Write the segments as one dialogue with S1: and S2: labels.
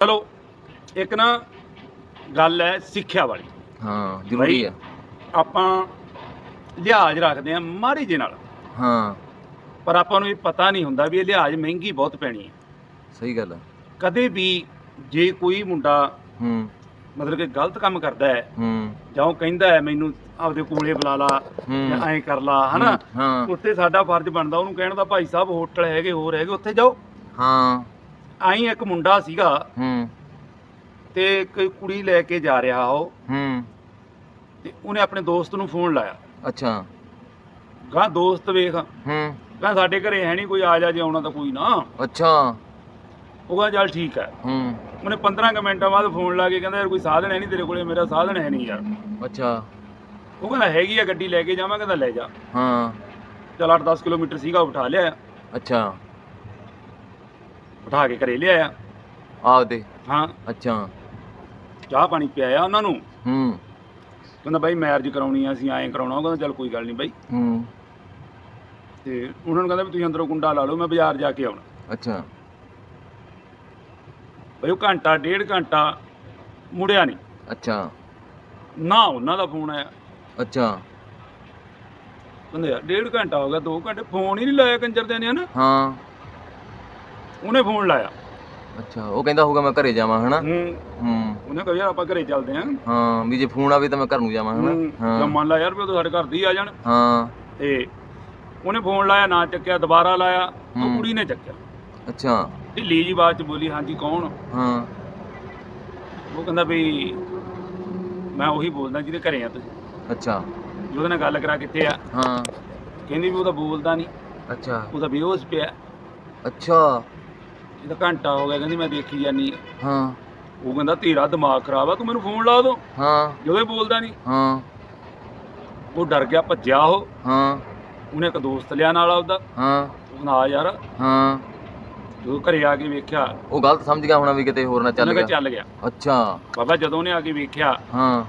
S1: ਚਲੋ ਇੱਕ ਨਾ ਗੱਲ ਹੈ ਸਿੱਖਿਆ ਵਾਲੀ।
S2: ਹਾਂ ਜ਼ਰੂਰੀ ਆ
S1: ਆਪਾਂ ਲਿਹਾਜ਼ ਰੱਖਦੇ ਆ ਮਾੜੀ ਜੇ ਨਾਲ।
S2: ਹਾਂ।
S1: ਪਰ ਆਪਾਂ ਨੂੰ ਇਹ ਪਤਾ ਨਹੀਂ ਹੁੰਦਾ ਵੀ ਇਹ ਲਿਹਾਜ਼ ਮਹਿੰਗੀ ਬਹੁਤ ਪੈਣੀ ਹੈ।
S2: ਸਹੀ ਗੱਲ ਆ
S1: ਕਦੇ ਵੀ ਜੇ ਕੋਈ ਮੁੰਡਾ
S2: ਹੂੰ।
S1: ਮਤਲਬ ਕਿ ਗਲਤ ਕੰਮ ਕਰਦਾ ਹੈ
S2: ਹੂੰ।
S1: ਜਾਂ ਉਹ ਕਹਿੰਦਾ ਹੈ ਮੈਨੂੰ ਆਪਦੇ ਕੋਲੇ ਬੁਲਾ ਲਾ ਜਾਂ
S2: ਹੂੰ
S1: ਐਂ ਕਰ ਲਾ ਹਨਾ? ਉੱਥੇ ਸਾਡਾ ਫਰਜ਼ ਬਣਦਾ ਉਹਨੂੰ ਕਹਿਣ ਦਾ ਭਾਈ ਸਾਹਿਬ ਹੋਟਲ ਹੈਗੇ ਹੋਰ ਹੈਗੇ ਉੱਥੇ ਜਾਓ।
S2: ਹਾਂ।
S1: ਆਈ ਇੱਕ ਮੁੰਡਾ ਸੀਗਾ
S2: ਹੂੰ।
S1: ਤੇ ਇੱਕ ਕੁੜੀ ਲੈ ਕੇ ਜਾ ਰਿਹਾ ਉਹ।
S2: ਹੂੰ।
S1: ਤੇ ਉਹਨੇ ਆਪਣੇ ਦੋਸਤ ਨੂੰ ਫੋਨ ਲਾਇਆ।
S2: ਅੱਛਾ।
S1: ਕਹਾ ਦੋਸਤ ਵੇਖ।
S2: ਹੂੰ।
S1: ਕਹਿੰਦਾ ਸਾਡੇ ਘਰੇ ਹੈ ਨਹੀਂ ਕੋਈ ਆ ਜਾ ਜੇ ਆਉਣਾ ਤਾਂ ਕੋਈ ਨਾ।
S2: ਅੱਛਾ।
S1: ਉਹ ਕਹਿੰਦਾ ਚੱਲ ਠੀਕ ਹੈ।
S2: ਹੂੰ।
S1: ਉਹਨੇ 15 ਕੁ ਮਿੰਟਾਂ ਬਾਅਦ ਫੋਨ ਲਾ ਕੇ ਕਹਿੰਦਾ ਯਾਰ ਕੋਈ ਸਾਧਨ ਹੈ ਨਹੀਂ ਤੇਰੇ ਕੋਲੇ ਮੇਰਾ ਸਾਧਨ ਹੈ ਨਹੀਂ ਯਾਰ।
S2: ਅੱਛਾ।
S1: ਉਹ ਕਹਿੰਦਾ ਹੈਗੀ ਆ ਗੱਡੀ ਲੈ ਕੇ ਜਾਵਾਂ ਕਹਿੰਦਾ ਲੈ ਜਾ।
S2: ਹਾਂ।
S1: ਚਲ 8-10 ਕਿਲੋਮੀਟਰ ਸੀਗਾ ਉਹ ਬਿਠਾ ਲਿਆ।
S2: ਅੱਛਾ।
S1: ਬਿਠਾ ਕੇ ਘਰੇ ਲਿਆਇਆ।
S2: ਆਪਦੇ?
S1: ਹਾਂ।
S2: ਅੱਛਾ।
S1: ਚਾਹ ਪਾਣੀ ਪਿਆਇਆ ਉਹਨਾਂ ਨੂੰ।
S2: ਹੂੰ।
S1: ਕਹਿੰਦਾ ਬਾਈ ਮੈਰਿਜ ਕਰਾਉਣੀ ਆ ਅਸੀਂ ਐਂ ਕਰਾਉਣਾ। ਉਹ ਕਹਿੰਦਾ ਚੱਲ ਕੋਈ ਗੱਲ ਨਹੀਂ ਬਾਈ।
S2: ਹੂੰ।
S1: ਤੇ ਉਹਨਾਂ ਨੂੰ ਕਹਿੰਦਾ ਵੀ ਤੁਸੀਂ ਅੰਦਰੋਂ ਕੁੰਡਾ ਲਾ ਲਓ ਮੈਂ ਬਾਜ਼ਾਰ ਜਾ ਕੇ ਆਉਣਾ।
S2: ਅੱਛਾ।
S1: ਬਈ ਉਹ ਘੰਟਾ ਡੇਢ ਘੰਟਾ ਮੁੜਿਆ ਨਹੀਂ।
S2: ਅੱਛਾ।
S1: ਨਾ ਉਹਨਾਂ ਦਾ ਫੋਨ ਆਇਆ।
S2: ਅੱਛਾ।
S1: ਕਹਿੰਦੇ ਯਾਰ ਡੇਢ ਘੰਟਾ ਹੋ ਗਿਆ 2 ਘੰਟੇ ਫੋਨ ਹੀ ਨਹੀਂ ਲਾਇਆ ਕੰਜਰ ਦੇ ਨੇ ਨਾ
S2: ਹਾਂ।
S1: ਉਹਨੇ ਫੋਨ ਲਾਇਆ।
S2: ਅੱਛਾ ਉਹ ਕਹਿੰਦਾ ਹੋਊਗਾ ਮੈਂ ਘਰੇ ਜਾਵਾਂ ਹਨਾ?
S1: ਹੂੰ।
S2: ਹੂੰ।
S1: ਉਹਨੇ ਕਿਹਾ ਯਾਰ ਆਪਾਂ ਘਰੇ ਚੱਲਦੇ ਆਂ।
S2: ਹਾਂ ਵੀ ਜੇ ਫੋਨ ਆਵੇ ਤਾਂ ਮੈਂ ਘਰ ਨੂੰ ਜਾਵਾਂ
S1: ਹੂੰ।
S2: ਹਨਾ
S1: ਜਾਂ
S2: ਹਾਂ
S1: ਮੰਨ ਲਾ ਯਾਰ ਵੀ ਉਹ ਤਾਂ ਸਾਡੇ ਘਰ ਦੀ ਆ ਜਾਣ।
S2: ਹਾਂ।
S1: ਤੇ ਉਹਨੇ ਫੋਨ ਲਾਇਆ ਨਾ ਚੱਕਿਆ ਦੁਬਾਰਾ ਲਾਇਆ ਉਹ। ਕੁੜੀ ਨੇ ਚੱਕਿਆ।
S2: ਅੱਛਾ।
S1: ਢਿੱਲੀ ਜੀ ਬਾਤ ਚ ਬੋਲੀ ਹਾਂਜੀ ਕੌਣ?
S2: ਹਾਂ।
S1: ਉਹ ਕਹਿੰਦਾ ਵੀ ਮੈਂ ਉਹੀ ਬੋਲਦਾ ਜਿਹਦੇ ਘਰੇ ਆ ਤੁਸੀਂ।
S2: ਅੱਛਾ।
S1: ਵੀ ਉਹਦੇ ਨਾਲ ਗੱਲ ਕਰਾ ਕਿੱਥੇ ਆ?
S2: ਹਾਂ।
S1: ਕਹਿੰਦੀ ਵੀ ਉਹ ਤਾਂ ਬੋਲਦਾ ਨਹੀਂ।
S2: ਅੱਛਾ।
S1: ਉਹ ਤਾਂ ਬੇਹੋਸ਼ ਪਿਆ।
S2: ਅੱਛਾ।
S1: ਇਹਦਾ ਘੰਟਾ ਹੋ ਗਿਆ ਕਹਿੰਦੀ ਮੈਂ ਦੇਖੀ ਜਾਨੀ
S2: ਹਾਂ।
S1: ਉਹ ਕਹਿੰਦਾ ਤੇਰਾ ਦਿਮਾਗ ਖਰਾਬ ਆ ਤੂੰ ਮੈਨੂੰ ਫੋਨ ਲਾ ਦੋ।
S2: ਹਾਂ।
S1: ਜਦੋਂ ਇਹ ਬੋਲਦਾ ਨਹੀਂ
S2: ਹਾਂ।
S1: ਉਹ ਡਰ ਗਿਆ ਭੱਜਿਆ ਉਹ।
S2: ਹਾਂ।
S1: ਉਹਨੇ ਇੱਕ ਦੋਸਤ ਲਿਆ ਨਾਲ ਆਪਦਾ।
S2: ਹਾਂ।
S1: ਨਾ ਯਾਰ
S2: ਹਾਂ।
S1: ਜਦੋਂ ਘਰੇ ਆ ਕੇ ਵੇਖਿਆ
S2: ਉਹ ਗਲਤ ਸਮਝ ਗਿਆ ਹੋਣਾ ਵੀ ਕਿਤੇ ਹੋਰ ਨਾ ਚੱਲ
S1: ਉਹਨੇ ਕਿਹਾ
S2: ਗਿਆ।
S1: ਚੱਲ ਗਿਆ।
S2: ਅੱਛਾ।
S1: ਬਾਬਾ ਜਦੋਂ ਉਹਨੇ ਆ ਕੇ ਵੇਖਿਆ
S2: ਹਾਂ।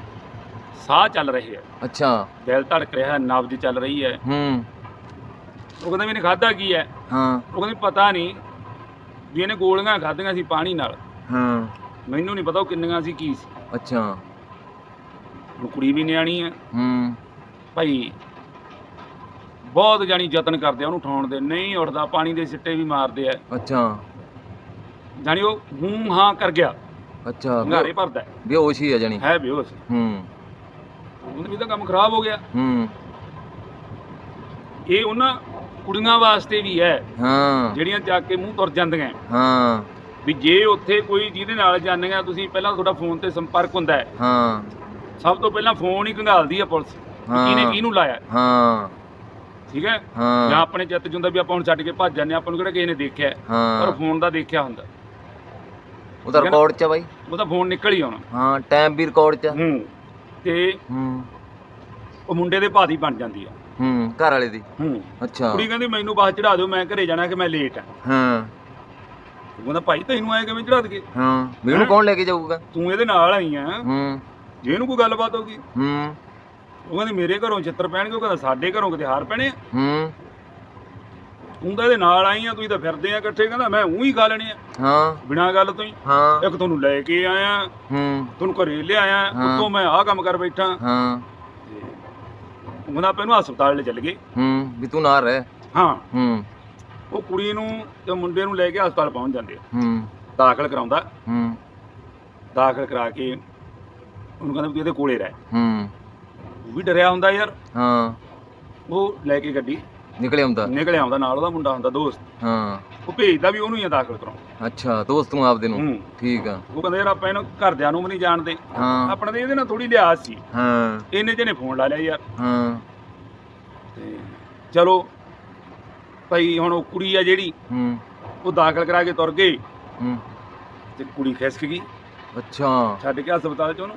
S1: ਸਾਹ ਚੱਲ ਰਹੇ ਆ।
S2: ਅੱਛਾ।
S1: ਦਿਲ ਧੜਕ ਰਿਹਾ ਨਬਜ ਚੱਲ ਰਹੀ ਹੈ।
S2: ਹੂੰ।
S1: ਉਹ ਕਹਿੰਦਾ ਮੈਨੇ ਖਾਦਾ ਕੀ ਹੈ?
S2: ਹਾਂ।
S1: ਉਹ ਕਹਿੰਦੀ ਪਤਾ ਨਹੀਂ ਵੀ ਇਹਨੇ ਗੋਲੀਆਂ ਖਾਧੀਆਂ ਸੀ ਪਾਣੀ ਨਾਲ
S2: ਹਾਂ।
S1: ਮੈਨੂੰ ਨਹੀਂ ਪਤਾ ਉਹ ਕਿੰਨੀਆਂ ਸੀ ਕੀ ਸੀ।
S2: ਅੱਛਾ।
S1: ਹੁਣ ਕੁੜੀ ਵੀ ਨਿਆਣੀ ਹੈ
S2: ਹੂੰ।
S1: ਭਾਈ ਬਹੁਤ ਜਾਣੀ ਯਤਨ ਕਰਦੇ ਆ ਉਹਨੂੰ ਉਠਾਉਣ ਦੇ। ਨਹੀਂ ਉੱਠਦਾ ਪਾਣੀ ਦੇ ਸਿੱਟੇ ਵੀ ਮਾਰਦੇ ਆ।
S2: ਅੱਛਾ।
S1: ਜਾਣੀ ਉਹ ਹੂੰ ਹਾਂ ਕਰ ਗਿਆ।
S2: ਅੱਛਾ
S1: ਘਾਰੇ ਭਰਦਾ। ਹੈ।
S2: ਬੇਹੋਸ਼ ਹੀ ਆ ਜਾਣੀ।
S1: ਹੈ ਬੇਹੋਸ਼।
S2: ਹੂੰ।
S1: ਉਹਨੇ ਵੀ ਤਾਂ ਕੰਮ ਖਰਾਬ ਹੋ ਗਿਆ।
S2: ਹੂੰ।
S1: ਇਹ ਉਹਨਾਂ ਕੁੜੀਆਂ ਵਾਸਤੇ ਵੀ ਹੈ
S2: ਹਾਂ।
S1: ਜਿਹੜੀਆਂ ਚੱਕ ਕੇ ਮੂੰਹ ਤੁਰ ਜਾਂਦੀਆਂ
S2: ਹਾਂ।
S1: ਵੀ ਜੇ ਉੱਥੇ ਕੋਈ ਜਿਹਦੇ ਨਾਲ ਜਾਂਦੀਆਂ ਤੁਸੀਂ ਪਹਿਲਾਂ ਤੁਹਾਡਾ ਫੋਨ ਤੇ ਸੰਪਰਕ ਹੁੰਦਾ ਹੈ।
S2: ਹਾਂ।
S1: ਸਭ ਤੋਂ ਪਹਿਲਾਂ ਫੋਨ ਹੀ ਕੰਗਾਲਦੀ ਆ ਪੁਲਿਸ। ਵੀ ਕਿਹਨੇ
S2: ਹਾਂ।
S1: ਕਿਹਨੂੰ ਲਾਇਆ ਹੈ,
S2: ਹਾਂ।
S1: ਠੀਕ ਹੈ? ਜਾਂ
S2: ਹਾਂ
S1: ਆਪਣੇ ਚਿੱਤ ਹੁੰਦਾ ਵੀ ਆਪਾਂ ਹੁਣ ਛੱਡ ਕੇ ਭੱਜ ਜਾਂਦੇ ਹਾਂ, ਆਪਾਂ ਨੂੰ ਕਿਹੜਾ ਕਿਸੇ ਨੇ ਦੇਖਿਆ ਹੈ, ਪਰ
S2: ਹਾਂ
S1: ਫੋਨ ਦਾ ਦੇਖਿਆ ਹੁੰਦਾ।
S2: ਉਹ ਤਾਂ ਰਿਕਾਰਡ ਚ ਆ ਬਾਈ।
S1: ਉਹਦਾ ਫੋਨ ਨਿਕਲ ਹੀ ਆਉਣਾ।
S2: ਹਾਂ ਟਾਈਮ ਵੀ ਰਿਕਾਰਡ ਚ ਆ।
S1: ਹੂੰ। ਤੇ
S2: ਹੂੰ।
S1: ਉਹ ਮੁੰਡੇ ਦੇ ਭਾਦੀ ਬਣ ਜਾਂਦੀ ਆ।
S2: ਹੂੰ ਘਰ ਵਾਲੇ ਦੀ?
S1: ਹੂੰ।
S2: ਅੱਛਾ।
S1: ਕੁੜੀ ਕਹਿੰਦੀ ਮੈਨੂੰ ਬੱਸ ਚੜਾ ਦਿਓ ਮੈਂ ਘਰੇ ਜਾਣਾ ਕਿ ਮੈਂ ਲੇਟ ਆ?
S2: ਹਾਂ।
S1: ਉਹ ਕਹਿੰਦਾ ਭਾਈ ਤੈਨੂੰ ਆਏ ਕਿਵੇਂ ਚੜਾ ਦਗੇ
S2: ਹਾਂ। ਉਹਨੂੰ ਕੌਣ ਲੈ ਕੇ ਜਾਊਗਾ?
S1: ਤੂੰ ਇਹਦੇ ਨਾਲ ਆਈ ਆ।
S2: ਹੂੰ।
S1: ਜੇ ਇਹਨੂੰ ਕੋਈ ਗੱਲਬਾਤ ਹੋਗੀ
S2: ਹੂੰ।
S1: ਉਹ ਕਹਿੰਦੀ ਮੇਰੇ ਘਰੋਂ ਚਿੱਤਰ ਪੈਣਗੇ ਉਹ ਕਹਿੰਦਾ ਸਾਡੇ ਘਰੋਂ ਕਿਤੇ ਹਾਰ ਪੈਣੇ ਆ?
S2: ਹੂੰ।
S1: ਤੂੰ ਤਾਂ ਇਹਦੇ ਨਾਲ ਆਈ ਆ ਤੁਸੀਂ ਤਾਂ ਫਿਰਦੇ ਆ ਇਕੱਠੇ ਕਹਿੰਦਾ ਮੈਂ ਉਹੀ ਹੀ ਖਾ ਲੈਣੇ ਆ।
S2: ਹਾਂ।
S1: ਬਿਨਾਂ ਗੱਲ ਤੋਂ ਹੀ।
S2: ਹਾਂ।
S1: ਇੱਕ ਤੁਹਾਨੂੰ ਲੈ ਕੇ ਆਇਆ।
S2: ਹੂੰ।
S1: ਤੁਹਾਨੂੰ ਘਰੇ ਲਿਆਇਆ। ਉੱਤੋਂ ਮੈਂ ਆਹ ਕੰਮ ਕਰ ਬੈਠਾ।
S2: ਹਾਂ।
S1: ਉਹ ਕਹਿੰਦਾ ਆਪਾਂ ਇਹਨੂੰ ਹਸਪਤਾਲ ਲੈ ਚੱਲ ਗਏ।
S2: ਹੂੰ ਵੀ ਤੂੰ ਨਾ ਰਹਿ।
S1: ਹਾਂ।
S2: ਹੂੰ।
S1: ਉਹ ਕੁੜੀ ਨੂੰ ਤੇ ਮੁੰਡੇ ਨੂੰ ਲੈ ਕੇ ਹਸਪਤਾਲ ਪਹੁੰਚ ਜਾਂਦੇ ਆ।
S2: ਹੂੰ।
S1: ਦਾਖਲ ਕਰਾਉਂਦਾ।
S2: ਹੂੰ।
S1: ਦਾਖਲ ਕਰਾ ਕੇ ਉਹਨੂੰ ਕਹਿੰਦਾ ਵੀ ਤੂੰ ਇਹਦੇ ਕੋਲੇ ਰਹਿ।
S2: ਹੂੰ।
S1: ਉਹ ਵੀ ਡਰਿਆ ਹੁੰਦਾ ਯਾਰ।
S2: ਹਾਂ।
S1: ਉਹ ਲੈ ਕੇ ਗੱਡੀ।
S2: ਨਿਕਲੇ ਹੁੰਦਾ
S1: ਨਿਕਲ ਆਉਂਦਾ ਨਾਲ ਉਹਦਾ ਮੁੰਡਾ ਹੁੰਦਾ ਦੋਸਤ।
S2: ਹਾਂ।
S1: ਉਹ ਭੇਜਦਾ ਵੀ ਉਹਨੂੰ ਹੀ ਆ ਦਾਖਲ ਕਰਾਉਣ
S2: ਅੱਛਾ ਦੋਸਤ ਨੂੰ ਆਪਦੇ ਨੂੰ?
S1: ਹੂੰ।
S2: ਠੀਕ ਆ।
S1: ਉਹ ਕਹਿੰਦਾ ਯਾਰ ਆਪਾਂ ਇਹਨੂੰ ਘਰਦਿਆਂ ਨੂੰ ਵੀ ਨਹੀਂ ਜਾਣਦੇ।
S2: ਹਾਂ।
S1: ਆਪਣਾ ਤੇ ਇਹਦੇ ਨਾਲ ਥੋੜੀ ਲਿਆਜ਼ ਸੀ।
S2: ਹਾਂ।
S1: ਇਹਨੇ ਜਿਹਨੇ ਫੋਨ ਲਾ ਲਿਆ ਯਾਰ।
S2: ਹਾਂ।
S1: ਤੇ ਚਲੋ ਭਾਈ ਹੁਣ ਉਹ ਕੁੜੀ ਆ ਜਿਹੜੀ
S2: ਹੂੰ।
S1: ਉਹ ਦਾਖਲ ਕਰਾ ਕੇ ਤੁਰ ਗਈ।
S2: ਹੂੰ।
S1: ਤੇ ਕੁੜੀ ਖਿਸਕ ਗਈ।
S2: ਅੱਛਾ।
S1: ਛੱਡ ਕੇ ਹਸਪਤਾਲ ਚ ਉਹਨੂੰ।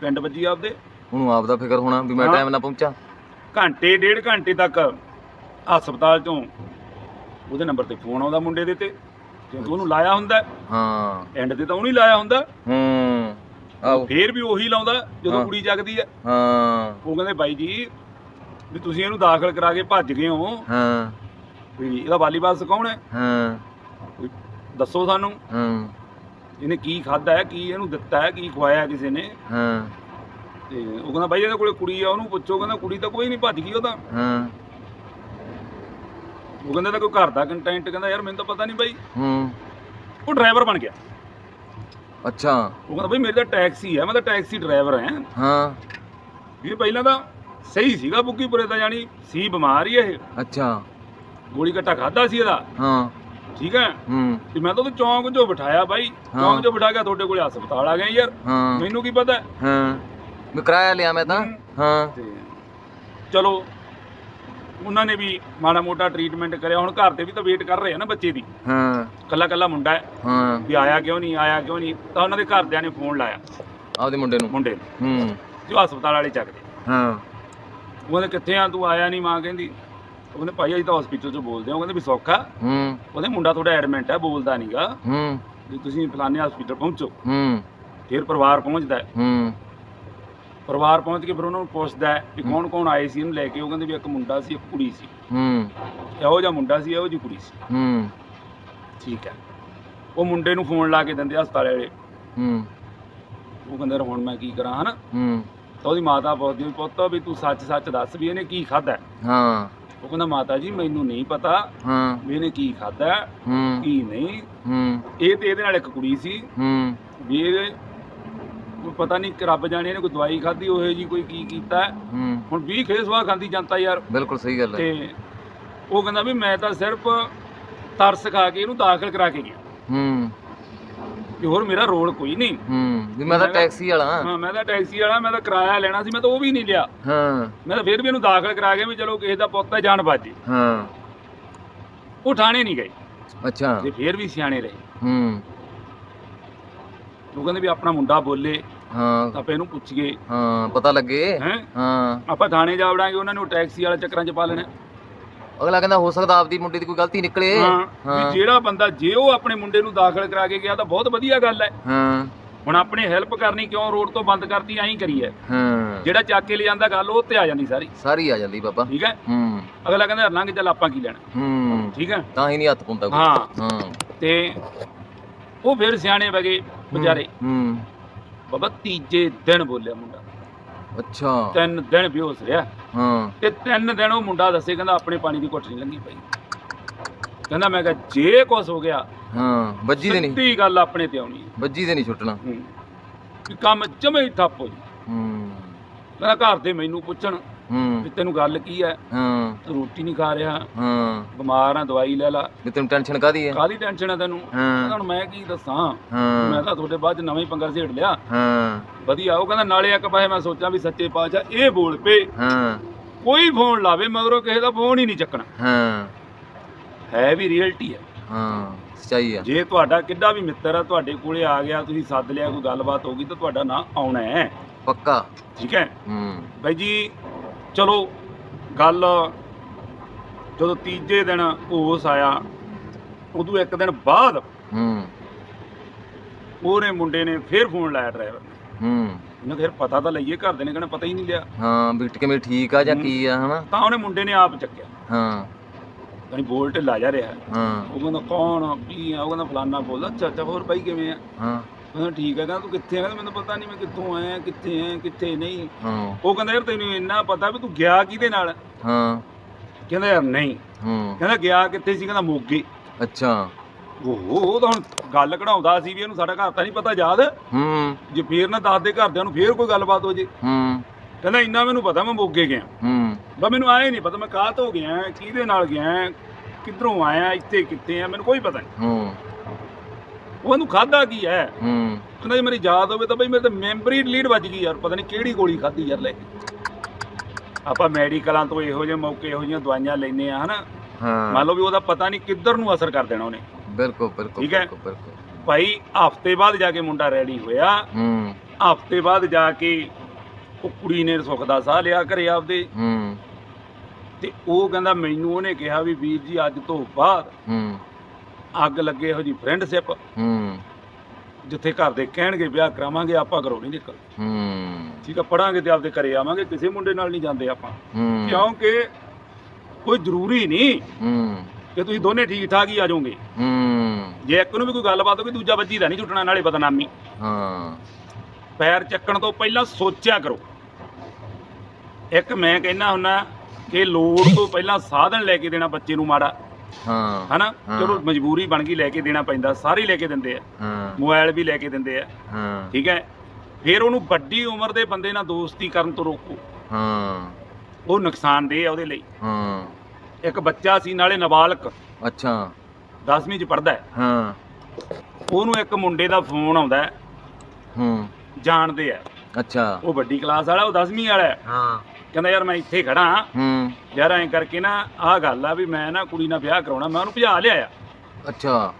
S1: ਪਿੰਡ ਵੱਜੀ ਆਪਦੇ।
S2: ਉਹਨੂੰ ਆਪ ਦਾ ਫਿਕਰ ਹੋਣਾ ਵੀ ਮੈਂ
S1: ਹਾਂ।
S2: ਟਾਈਮ ਨਾਲ ਪਹੁੰਚਾ।
S1: ਘੰਟੇ ਡੇਢ ਘੰਟੇ ਤੱਕ ਹਸਪਤਾਲ ਚੋਂ ਉਹਦੇ ਨੰਬਰ ਤੇ ਫੋਨ ਆਉਂਦਾ ਮੁੰਡੇ ਦੇ ਤੇ ਕਿਉਂਕਿ ਉਹਨੂੰ ਲਾਇਆ ਹੁੰਦਾ
S2: ਹਾਂ।
S1: ਐਂਡ ਤੇ ਤਾਂ ਉਹਨੂੰ ਹੀ ਲਾਇਆ ਹੁੰਦਾ।
S2: ਹੂੰ।
S1: ਫੇਰ ਵੀ ਉਹੀ ਲਾਉਂਦਾ ਜਦੋਂ। ਕੁੜੀ ਜਗਦੀ ਹੈ।
S2: ਹਾਂ।
S1: ਉਹ ਕਹਿੰਦੇ ਬਾਈ ਜੀ ਵੀ ਤੁਸੀਂ ਇਹਨੂੰ ਦਾਖਲ ਕਰਾ ਕੇ ਭੱਜ ਗਏ ਹੋ।
S2: ਹਾਂ।
S1: ਵੀ ਇਹਦਾ ਵਾਲੀਬਾਲ ਸਿਖਾਉਣਾ ਹੈ?
S2: ਹਾਂ।
S1: ਦੱਸੋ ਸਾਨੂੰ
S2: ਹਾਂ।
S1: ਇਹਨੇ ਕੀ ਖਾਦਾ ਹੈ ਕੀ ਇਹਨੂੰ ਦਿੱਤਾ ਹੈ ਕੀ ਖਵਾਇਆ ਕਿਸੇ ਨੇ?
S2: ਹਾਂ।
S1: ਤੇ ਉਹ ਕਹਿੰਦਾ ਬਾਈ ਇਹਦੇ ਕੋਲੇ ਕੁੜੀ ਆ ਉਹਨੂੰ ਪੁੱਛੋ। ਕਹਿੰਦਾ ਕੁੜੀ ਤਾਂ ਕੋਈ ਨਹੀਂ ਭੱਜ ਗਈ ਉਹ ਤਾਂ।
S2: ਹਾਂ।
S1: ਉਹ ਕਹਿੰਦਾ ਤਾਂ ਕੋਈ ਘਰ ਦਾ ਕੰਟੈਂਟ ਕਹਿੰਦਾ ਯਾਰ ਮੈਨੂੰ ਤਾਂ ਪਤਾ ਨਹੀਂ ਬਾਈ।
S2: ਹੂੰ।
S1: ਉਹ ਡਰਾਈਵਰ ਬਣ ਗਿਆ।
S2: ਅੱਛਾ।
S1: ਉਹ ਕਹਿੰਦਾ ਬਈ ਮੇਰੀ ਤਾਂ ਟੈਕਸੀ ਹੈ ਮੈਂ ਤਾਂ ਟੈਕਸੀ ਡਰਾਈਵਰ ਹਾਂ।
S2: ਹਾਂ।
S1: ਇਹ ਪਹਿਲਾਂ ਤਾਂ ਸਹੀ ਸੀਗਾ ਬੁੱਗੀਪੁਰੇ ਦਾ ਜਾਨੀ ਸੀ ਬਿਮਾਰ ਹੀ ਇਹ।
S2: ਅੱਛਾ।
S1: ਗੋਲੀ ਘੱਟਾ ਖਾਦਾ ਸੀ ਇਹਦਾ।
S2: ਹਾਂ।
S1: ਠੀਕ ਹੈ?
S2: ਹੂੰ।
S1: ਤੇ ਮੈਂ ਤਾਂ ਉਹਨੂੰ ਚੌਂਕ 'ਚੋਂ ਬਿਠਾਇਆ ਬਾਈ। ਚੌਂਕ 'ਚੋਂ ਬਿਠਾ ਕੇ ਤੁਹਾਡੇ ਕੋਲੇ ਹਸਪਤਾਲ ਆ ਗਏ ਯਾਰ।
S2: ਹਾਂ।
S1: ਮੈਨੂੰ ਕੀ ਪਤਾ?
S2: ਹਾਂ। ਮੈਂ ਕਿਰਾਇਆ ਲਿਆ ਮੈਂ ਤਾਂ। ਹਾਂ।
S1: ਤੇ ਚਲੋ ਉਹਨਾਂ ਨੇ ਵੀ ਮਾੜਾ ਮੋਟਾ ਟ੍ਰੀਟਮੈਂਟ ਕਰਿਆ। ਹੁਣ ਘਰ ਦੇ ਵੀ ਤਾਂ ਵੇਟ ਕਰ ਰਹੇ ਆ ਨਾ ਬੱਚੇ ਦੀ।
S2: ਹਾਂ।
S1: ਕੱਲਾ ਕੱਲਾ ਮੁੰਡਾ ਹੈ।
S2: ਹਾਂ।
S1: ਵੀ ਆਇਆ ਕਿਉਂ ਨਹੀਂ ਆਇਆ ਕਿਉਂ ਨਹੀਂ? ਤਾਂ ਉਹਨਾਂ ਦੇ ਘਰਦਿਆਂ ਨੇ ਫੋਨ ਲਾਇਆ।
S2: ਆਪਦੇ ਮੁੰਡੇ ਨੂੰ?
S1: ਮੁੰਡੇ ਨੂੰ।
S2: ਹੂੰ।
S1: ਜੋ ਹਸਪਤਾਲ ਵਾਲੇ ਚੱਕਦੇ
S2: ਹਾਂ।
S1: ਉਹ ਕਹਿੰਦੇ ਕਿੱਥੇ ਆ? ਤੂੰ ਆਇਆ ਨਹੀਂ? ਮਾਂ ਕਹਿੰਦੀ ਉਹ ਕਹਿੰਦੇ ਭਾਈ ਅਸੀਂ ਤਾਂ ਹਸਪੀਟਲ 'ਚੋਂ ਬੋਲਦੇ ਹਾਂ। ਉਹ ਕਹਿੰਦੇ ਵੀ ਸੌਖਾ।
S2: ਹੂੰ।
S1: ਉਹਦੇ ਮੁੰਡਾ ਤੁਹਾਡਾ ਐਡਮਿਟ ਹੈ ਬੋਲਦਾ ਨਹੀਂਗਾ
S2: ਹੂੰ।
S1: ਵੀ ਤੁਸੀਂ ਫਲਾਣੇ ਹਸਪੀਟਲ ਪਹੁੰਚੋ।
S2: ਹੂੰ।
S1: ਫਿਰ ਪਰਿਵਾਰ ਪਹੁੰਚਦਾ ਹੈ। ਪਰਿਵਾਰ ਪਹੁੰਚ ਕੇ ਫਿਰ ਉਹਨਾਂ ਨੂੰ ਪੁੱਛਦਾ ਹੈ ਵੀ ਕੌਣ ਕੌਣ ਆਏ ਸੀ ਇਹਨੂੰ ਲੈ ਕੇ ਉਹ ਕਹਿੰਦੇ ਵੀ ਇੱਕ ਮੁੰਡਾ ਸੀ ਇੱਕ ਕੁੜੀ ਸੀ।
S2: ਹੂੰ।
S1: ਇਹੋ ਜਿਹਾ ਮੁੰਡਾ ਸੀ ਇਹੋ ਜਿਹੀ ਕੁੜੀ ਸੀ।
S2: ਹੂੰ।
S1: ਠੀਕ ਹੈ। ਉਹ ਮੁੰਡੇ ਨੂੰ ਫੋਨ ਲਾ ਕੇ ਦਿੰਦੇ ਹਸਪਤਾਲ ਵਾਲੇ।
S2: ਹੂੰ।
S1: ਉਹ ਕਹਿੰਦੇ ਯਾਰ ਹੁਣ ਮੈਂ ਕੀ ਕਰਾਂ ਹਨਾ?
S2: ਹੂੰ।
S1: ਤਾਂ ਉਹਦੀ ਮਾਤਾ ਪੁੱਛਦੀ ਵੀ ਪੁੱਤ ਵੀ ਤੂੰ ਸੱਚ ਸੱਚ ਦੱਸ ਵੀ ਇਹਨੇ ਕੀ ਖਾਦਾ
S2: ਹਾਂ?
S1: ਉਹ ਕਹਿੰਦਾ ਮਾਤਾ ਜੀ ਮੈਨੂੰ ਨਹੀਂ ਪਤਾ
S2: ਹਾਂ।
S1: ਵੀ ਇਹਨੇ ਕੀ ਖਾਦਾ
S2: ਹੂੰ।
S1: ਕੀ ਨਹੀਂ।
S2: ਹੂੰ।
S1: ਇਹ ਤੇ ਇਹਦੇ ਨਾਲ ਇੱਕ ਕੁੜੀ ਸੀ।
S2: ਹੂੰ।
S1: ਵੀ ਇਹ ਕੋਈ ਪਤਾ ਨਹੀਂ ਰੱਬ ਜਾਣੇ ਇਹਨੇ ਕੋਈ ਦਵਾਈ ਖਾਧੀ ਉਹੇ ਜੀ ਕੋਈ ਕੀ ਕੀਤਾ ਹੈ। ਹੁਣ 20 ਖੇਸਵਾ ਖਾਂਦੀ ਜਨਤਾ ਯਾਰ।
S2: ਬਿਲਕੁਲ ਸਹੀ ਗੱਲ ਹੈ।
S1: ਤੇ ਉਹ ਕਹਿੰਦਾ ਵੀ ਮੈਂ ਤਾਂ ਸਿਰਫ ਤਰਸ ਖਾ ਕੇ ਇਹਨੂੰ ਦਾਖਲ ਕਰਾ ਕੇ ਗਿਆ।
S2: ਹੂੰ।
S1: ਕਿ ਹੋਰ ਮੇਰਾ ਰੋਲ ਕੋਈ ਨਹੀਂ।
S2: ਹੂੰ। ਵੀ ਮੈਂ ਤਾਂ ਟੈਕਸੀ ਵਾਲਾ ਹਾਂ।
S1: ਹਾਂ ਮੈਂ ਤਾਂ ਟੈਕਸੀ ਵਾਲਾ ਮੈਂ ਤਾਂ ਕਿਰਾਇਆ ਲੈਣਾ ਸੀ ਮੈਂ ਤਾਂ ਉਹ ਵੀ ਨਹੀਂ ਲਿਆ।
S2: ਹਾਂ।
S1: ਮੈਂ ਤਾਂ ਫਿਰ ਵੀ ਇਹਨੂੰ ਦਾਖਲ ਕਰਾ ਕੇ ਵੀ ਚਲੋ ਕਿਸੇ ਦਾ ਪੁੱਤ ਹੈ ਜਾਨ ਬਾਜੀ
S2: ਹਾਂ।
S1: ਉਹ ਥਾਣੇ ਨਹੀਂ ਗਏ।
S2: ਅੱਛਾ।
S1: ਤੇ ਫਿਰ ਵੀ ਸਿਆਣੇ ਰਹੇ।
S2: ਹੂੰ।
S1: ਉਹ ਕਹਿੰਦੇ ਵੀ ਆਪਣਾ ਮੁੰਡਾ ਬੋਲੇ
S2: ਹਾਂ।
S1: ਤਾਂ ਆਪਾਂ ਇਹਨੂੰ ਪੁੱਛੀਏ।
S2: ਹਾਂ ਪਤਾ ਲੱਗੇ।
S1: ਹੈ?
S2: ਹਾਂ।
S1: ਆਪਾਂ ਥਾਣੇ ਜਾ ਵੜਾਂਗੇ ਉਹਨਾਂ ਨੂੰ ਟੈਕਸੀ ਵਾਲੇ ਚੱਕਰਾਂ 'ਚ ਪਾ ਲੈਣਾ।
S2: ਅਗਲਾ ਕਹਿੰਦਾ ਹੋ ਸਕਦਾ ਆਪਦੀ ਮੁੰਡੇ ਦੀ ਕੋਈ ਗਲਤੀ ਨਿਕਲੇ।
S1: ਹਾਂ ਵੀ ਜਿਹੜਾ ਬੰਦਾ ਜੇ ਉਹ ਆਪਣੇ ਮੁੰਡੇ ਨੂੰ ਦਾਖਲ ਕਰਾ ਕੇ ਗਿਆ ਤਾਂ ਬਹੁਤ ਵਧੀਆ ਗੱਲ ਹੈ।
S2: ਹਾਂ।
S1: ਹੁਣ ਆਪਣੇ ਹੈਲਪ ਕਰਨੀ ਕਿਉਂ ਰੋਡ ਤੋਂ ਬੰਦ ਕਰਤੀ ਐਂ ਕਰੀ ਹੈ
S2: ਹਾਂ।
S1: ਜਿਹੜਾ ਚੱਕ ਕੇ ਲੈ ਜਾਂਦਾ ਗੱਲ ਉਹ ਤੇ ਆ ਜਾਂਦੀ ਸਾਰੀ।
S2: ਸਾਰੀ ਆ ਜਾਂਦੀ ਬਾਬਾ।
S1: ਠੀਕ ਹੈ?
S2: ਹੂੰ।
S1: ਅਗਲਾ ਕਹਿੰਦਾ ਲੰਘ ਚੱਲ ਆਪਾਂ ਕੀ ਲੈਣਾ?
S2: ਹੂੰ।
S1: ਠੀਕ ਹੈ?
S2: ਤਾਂ ਹੀ ਨਹੀਂ ਹੱਥ ਪੁੰਦਾ ਕੋਈ।
S1: ਹਾਂ।
S2: ਹਾਂ।
S1: ਤੇ ਉਹ ਫਿਰ ਸਿਆਣੇ ਵਗੇ ਵਿਚਾਰੇ।
S2: ਹੂੰ
S1: ਬਾਬਾ ਤੀਜੇ ਦਿਨ ਬੋਲਿਆ ਮੁੰਡਾ।
S2: ਅੱਛਾ।
S1: ਤਿੰਨ ਦਿਨ ਬੇਹੋਸ਼ ਰਿਹਾ।
S2: ਹਾਂ।
S1: ਤੇ ਤਿੰਨ ਦਿਨ ਉਹ ਮੁੰਡਾ ਦੱਸੇ ਕਹਿੰਦਾ ਆਪਣੇ ਪਾਣੀ ਦੀ ਘੁੱਟ ਨਹੀਂ ਲੰਗੀ ਪਈ। ਕਹਿੰਦਾ ਮੈਂ ਕਿਹਾ ਜੇ ਕੁਛ ਹੋ ਗਿਆ
S2: ਹਾਂ ਵੱਜੀ ਦੇ ਨਹੀਂ।
S1: ਸਿੱਧੀ ਗੱਲ ਆਪਣੇ ਤੇ ਆਉਣੀ ਹੈ।
S2: ਵੱਜੀ ਦੇ ਨਹੀਂ ਛੁੱਟਣਾ
S1: ਹੂੰ। ਵੀ ਕੰਮ ਜਮੇ ਹੀ ਠੱਪ ਹੋ ਜੀ
S2: ਹੂੰ।
S1: ਕਹਿੰਦਾ ਘਰ ਦੇ ਮੈਨੂੰ ਪੁੱਛਣ ਵੀ ਤੈਨੂੰ ਗੱਲ ਕੀ ਹੈ
S2: ਹਾਂ।
S1: ਤੂੰ ਰੋਟੀ ਨਹੀਂ ਖਾ ਰਿਹਾ।
S2: ਹਾਂ।
S1: ਬਿਮਾਰ ਆ ਦਵਾਈ ਲੈ ਲਾ।
S2: ਵੀ ਤੈਨੂੰ ਟੈਨਸ਼ਨ ਕਾਦੀ ਹੈ
S1: ਕਾਦੀ ਟੈਨਸ਼ਨ ਹੈ ਤੈਨੂੰ?
S2: ਹਾਂ।
S1: ਹੁਣ ਮੈਂ ਕੀ ਦੱਸਾਂ?
S2: ਹਾਂ।
S1: ਮੈਂ ਤਾਂ ਤੁਹਾਡੇ ਬਾਅਦ 'ਚ ਨਵਾਂ ਹੀ ਪੰਗਾ ਛੇੜ ਲਿਆ।
S2: ਹਾਂ।
S1: ਵਧੀਆ ਉਹ ਕਹਿੰਦਾ ਨਾਲੇ ਇੱਕ ਪਾਸੇ ਮੈਂ ਸੋਚਾਂ ਵੀ ਸੱਚੇ ਪਾਤਸ਼ਾਹ ਇਹ ਬੋਲ ਪਏ।
S2: ਹਾਂ।
S1: ਕੋਈ ਫੋਨ ਲਾਵੇ ਮਗਰੋਂ ਕਿਸੇ ਦਾ ਫੋਨ ਹੀ ਨਹੀਂ ਚੱਕਣਾ।
S2: ਹਾਂ।
S1: ਹੈ ਵੀ ਰੀਅਲਟੀ ਹੈ
S2: ਹਾਂ। ਸਚਾਈ ਆ।
S1: ਜੇ ਤੁਹਾਡਾ ਕਿੱਡਾ ਵੀ ਮਿੱਤਰ ਆ ਤੁਹਾਡੇ ਕੋਲੇ ਆ ਗਿਆ ਤੁਸੀਂ ਸੱਦ ਲਿਆ ਕੋਈ ਗੱਲਬਾਤ ਹੋ ਗਈ ਤਾਂ ਤੁਹਾਡਾ ਨਾਂ ਆਉਣਾ ਹੈ
S2: ਪੱਕਾ।
S1: ਠੀਕ ਹੈ
S2: ਹੂੰ।
S1: ਬਾਈ ਜੀ ਚਲੋ ਗੱਲ ਜਦੋਂ ਤੀਜੇ ਦਿਨ ਹੋਸ ਆਇਆ ਉਦੋਂ ਇੱਕ ਦਿਨ ਬਾਅਦ
S2: ਹੂੰ।
S1: ਉਹਨੇ ਮੁੰਡੇ ਨੇ ਫੇਰ ਫੋਨ ਲਾਇਆ ਡਰਾਈਵਰ ਨੇ।
S2: ਹੂੰ।
S1: ਉਹਨੇ ਫਿਰ ਪਤਾ ਤਾਂ ਲਈਏ ਘਰ ਦੇ ਨੇ ਕਹਿਣਾ ਪਤਾ ਹੀ ਨਹੀਂ ਲਿਆ।
S2: ਹਾਂ ਵੀ ਕਿਵੇਂ ਠੀਕ ਆ ਜਾਂ ਕੀ ਆ ਹਨਾ?
S1: ਤਾਂ ਉਹਨੇ ਮੁੰਡੇ ਨੇ ਆਪ ਚੱਕਿਆ।
S2: ਹਾਂ।
S1: ਯਾਨੀ ਬੋਲ ਢਿੱਲਾ ਜਾ ਰਿਹਾ।
S2: ਹਾਂ।
S1: ਉਹ ਕਹਿੰਦਾ ਕੌਣ ਕੀ ਆ? ਉਹ ਕਹਿੰਦਾ ਫਲਾਨਾ ਬੋਲਦਾ ਅੱਛਾ ਹੋਰ ਬਾਈ ਕਿਵੇਂ ਆ?
S2: ਹਾਂ।
S1: ਕਹਿੰਦਾ ਠੀਕ ਹੈ ਕਹਿੰਦਾ ਤੂੰ ਕਿੱਥੇ ਆ? ਕਹਿੰਦਾ ਮੈਨੂੰ ਪਤਾ ਨਹੀਂ ਮੈਂ ਕਿੱਥੋਂ ਆਇਆ ਕਿੱਥੇ ਆ ਕਿੱਥੇ ਨਹੀਂ।
S2: ਹਾਂ।
S1: ਉਹ ਕਹਿੰਦਾ ਯਾਰ ਤੈਨੂੰ ਇੰਨਾ ਪਤਾ ਵੀ ਤੂੰ ਗਿਆ ਕਿਹਦੇ ਨਾਲ?
S2: ਹਾਂ।
S1: ਕਹਿੰਦਾ ਯਾਰ ਨਹੀਂ।
S2: ਹੂੰ।
S1: ਕਹਿੰਦਾ ਗਿਆ ਕਿੱਥੇ ਸੀ? ਕਹਿੰਦਾ ਮੋਗੇ।
S2: ਅੱਛਾ।
S1: ਉਹ ਉਹ ਤਾਂ ਹੁਣ ਗੱਲ ਕਢਾਉਂਦਾ ਸੀ ਵੀ ਇਹਨੂੰ ਸਾਡਾ ਘਰ ਤਾਂ ਨਹੀਂ ਪਤਾ ਯਾਦ।
S2: ਹੂੰ।
S1: ਜੇ ਫੇਰ ਨਾ ਦੱਸ ਦੇ ਘਰਦਿਆਂ ਨੂੰ ਫੇਰ ਕੋਈ ਗੱਲਬਾਤ ਹੋ ਜੇ।
S2: ਹੂੰ।
S1: ਕਹਿੰਦਾ ਇੰਨਾ ਮੈਨੂੰ ਪਤਾ ਮੈਂ ਮੋਗੇ ਗਿਆ।
S2: ਹੂੰ।
S1: ਬਸ ਮੈਨੂੰ ਆਏ ਨਹੀਂ ਪਤਾ ਮੈਂ ਕਾਹ ਤੋਂ ਗਿਆ ਕਿਹਦੇ ਨਾਲ ਗਿਆ ਕਿੱਧਰੋਂ ਆਇਆ ਇੱਥੇ ਕਿੱਥੇ ਆ ਮੈਨੂੰ ਕੋਈ ਪਤਾ ਨਹੀਂ
S2: ਹੂੰ।
S1: ਉਹ ਇਹਨੂੰ ਖਾਦਾ ਕੀ ਹੈ?
S2: ਹੂੰ।
S1: ਕਹਿੰਦਾ ਜੇ ਮੇਰੀ ਯਾਦ ਹੋਵੇ ਤਾਂ ਬਈ ਮੇਰੇ ਤਾਂ ਮੈਮਰੀ ਲੀਡ ਵੱਜ ਗਈ ਯਾਰ ਪਤਾ ਨਹੀਂ ਕਿਹੜੀ ਗੋਲੀ ਖਾਧੀ ਯਾਰ ਲੈ ਕੇ। ਆਪਾਂ ਮੈਡੀਕਲਾਂ ਤੋਂ ਇਹੋ ਜਿਹੇ ਮੌਕੇ ਇਹੋ ਜਿਹੀਆਂ ਦਵਾਈਆਂ ਲੈਨੇ ਆ ਹਨਾ?
S2: ਹਾਂ।
S1: ਮੰਨ ਲਓ ਵੀ ਉਹਦਾ ਪਤਾ ਨਹੀਂ ਕਿੱਧਰ ਨੂੰ ਅਸਰ ਕਰ ਦੇਣਾ ਉਹਨੇ।
S2: ਬਿਲਕੁਲ ਬਿਲਕੁਲ
S1: ਠੀਕ ਹੈ।
S2: ਬਿਲਕੁਲ ਬਿਲਕੁਲ।
S1: ਭਾਈ ਹਫ਼ਤੇ ਬਾਅਦ ਜਾ ਕੇ ਮੁੰਡਾ ਰੈਡੀ ਹੋਇਆ।
S2: ਹੂੰ।
S1: ਹਫ਼ਤੇ ਬਾਅਦ ਜਾ ਕੇ ਉਹ ਕੁੜੀ ਨੇ ਸੁੱਖ ਦਾ ਸਾਹ ਲਿਆ ਘਰੇ ਆਪਦੇ।
S2: ਹੂੰ।
S1: ਤੇ ਉਹ ਕਹਿੰਦਾ ਮੈਨੂੰ ਉਹਨੇ ਕਿਹਾ ਵੀ ਵੀਰ ਜੀ ਅੱਜ ਤੋਂ ਬਾਅਦ
S2: ਹੂੰ।
S1: ਅੱਗ ਲੱਗੇ ਇਹੋ ਜੀ ਫਰੈਂਡਸ਼ਿਪ
S2: ਹੂੰ।
S1: ਜਿੱਥੇ ਘਰ ਦੇ ਕਹਿਣਗੇ ਵਿਆਹ ਕਰਾਵਾਂਗੇ ਆਪਾਂ ਘਰੋਂ ਨਹੀਂ ਨਿਕਲ
S2: ਹੂੰ।
S1: ਠੀਕ ਆ ਪੜਾਂਗੇ ਤੇ ਆਪਦੇ ਘਰੇ ਆਵਾਂਗੇ ਕਿਸੇ ਮੁੰਡੇ ਨਾਲ ਨਹੀਂ ਜਾਂਦੇ ਆਪਾਂ।
S2: ਹੂੰ।
S1: ਕਿਉਂਕਿ ਕੋਈ ਜ਼ਰੂਰੀ ਨਹੀਂ
S2: ਹੂੰ।
S1: ਕਿ ਤੁਸੀਂ ਦੋਨੇ ਠੀਕ ਠਾਕ ਹੀ ਆ ਜਾਓਗੇ।
S2: ਹੂੰ।
S1: ਜੇ ਇੱਕ ਨੂੰ ਵੀ ਕੋਈ ਗੱਲਬਾਤ ਹੋ ਗਈ ਦੂਜਾ ਬੱਜੀ ਦਾ ਨਹੀਂ ਛੁੱਟਣਾ ਨਾਲੇ ਬਦਨਾਮੀ।
S2: ਹਾਂ।
S1: ਪੈਰ ਚੱਕਣ ਤੋਂ ਪਹਿਲਾਂ ਸੋਚਿਆ ਕਰੋ। ਇੱਕ ਮੈਂ ਕਹਿੰਦਾ ਹੁੰਨਾ ਕਿ ਲੋੜ ਤੋਂ ਪਹਿਲਾਂ ਸਾਧਨ ਲੈ ਕੇ ਦੇਣਾ ਬੱਚੇ ਨੂੰ ਮਾੜਾ।
S2: ਹਾਂ।
S1: ਹਨਾ?
S2: ਹਾਂ।
S1: ਚਲੋ ਮਜਬੂਰੀ ਬਣ ਗਈ ਲੈ ਕੇ ਦੇਣਾ ਪੈਂਦਾ ਸਾਰੇ ਹੀ ਲੈ ਕੇ ਦਿੰਦੇ ਆ।
S2: ਹਾਂ।
S1: ਮੋਬਾਈਲ ਵੀ ਲੈ ਕੇ ਦਿੰਦੇ ਆ।
S2: ਹਾਂ।
S1: ਠੀਕ ਹੈ? ਫਿਰ ਉਹਨੂੰ ਵੱਡੀ ਉਮਰ ਦੇ ਬੰਦੇ ਨਾਲ ਦੋਸਤੀ ਕਰਨ ਤੋਂ ਰੋਕੋ।
S2: ਹਾਂ।
S1: ਉਹ ਨੁਕਸਾਨਦੇਹ ਆ ਉਹਦੇ ਲਈ।
S2: ਹਾਂ।
S1: ਇੱਕ ਬੱਚਾ ਸੀ ਨਾਲੇ ਨਾਬਾਲਗ।
S2: ਅੱਛਾ।
S1: 10ਵੀਂ ਚ ਪੜਦਾ ਹੈ।
S2: ਹਾਂ।
S1: ਉਹਨੂੰ ਇੱਕ ਮੁੰਡੇ ਦਾ ਫੋਨ ਆਉਂਦਾ ਹੈ।
S2: ਹੂੰ।
S1: ਜਾਣਦੇ ਆ।
S2: ਅੱਛਾ।
S1: ਉਹ ਵੱਡੀ ਕਲਾਸ ਵਾਲਾ ਉਹ 10ਵੀਂ ਵਾਲਾ ਹੈ।
S2: ਹਾਂ।
S1: ਕਹਿੰਦਾ ਯਾਰ ਮੈਂ ਇੱਥੇ ਖੜਾ ਹਾਂ।
S2: ਹੂੰ।
S1: ਯਾਰ ਐਂ ਕਰਕੇ ਨਾ ਆਹ ਗੱਲ ਆ ਵੀ ਮੈਂ ਨਾ ਕੁੜੀ ਨਾਲ ਵਿਆਹ ਕਰਾਉਣਾ ਮੈਂ ਉਹਨੂੰ ਭਜਾ ਲਿਆਇਆ।
S2: ਅੱਛਾ।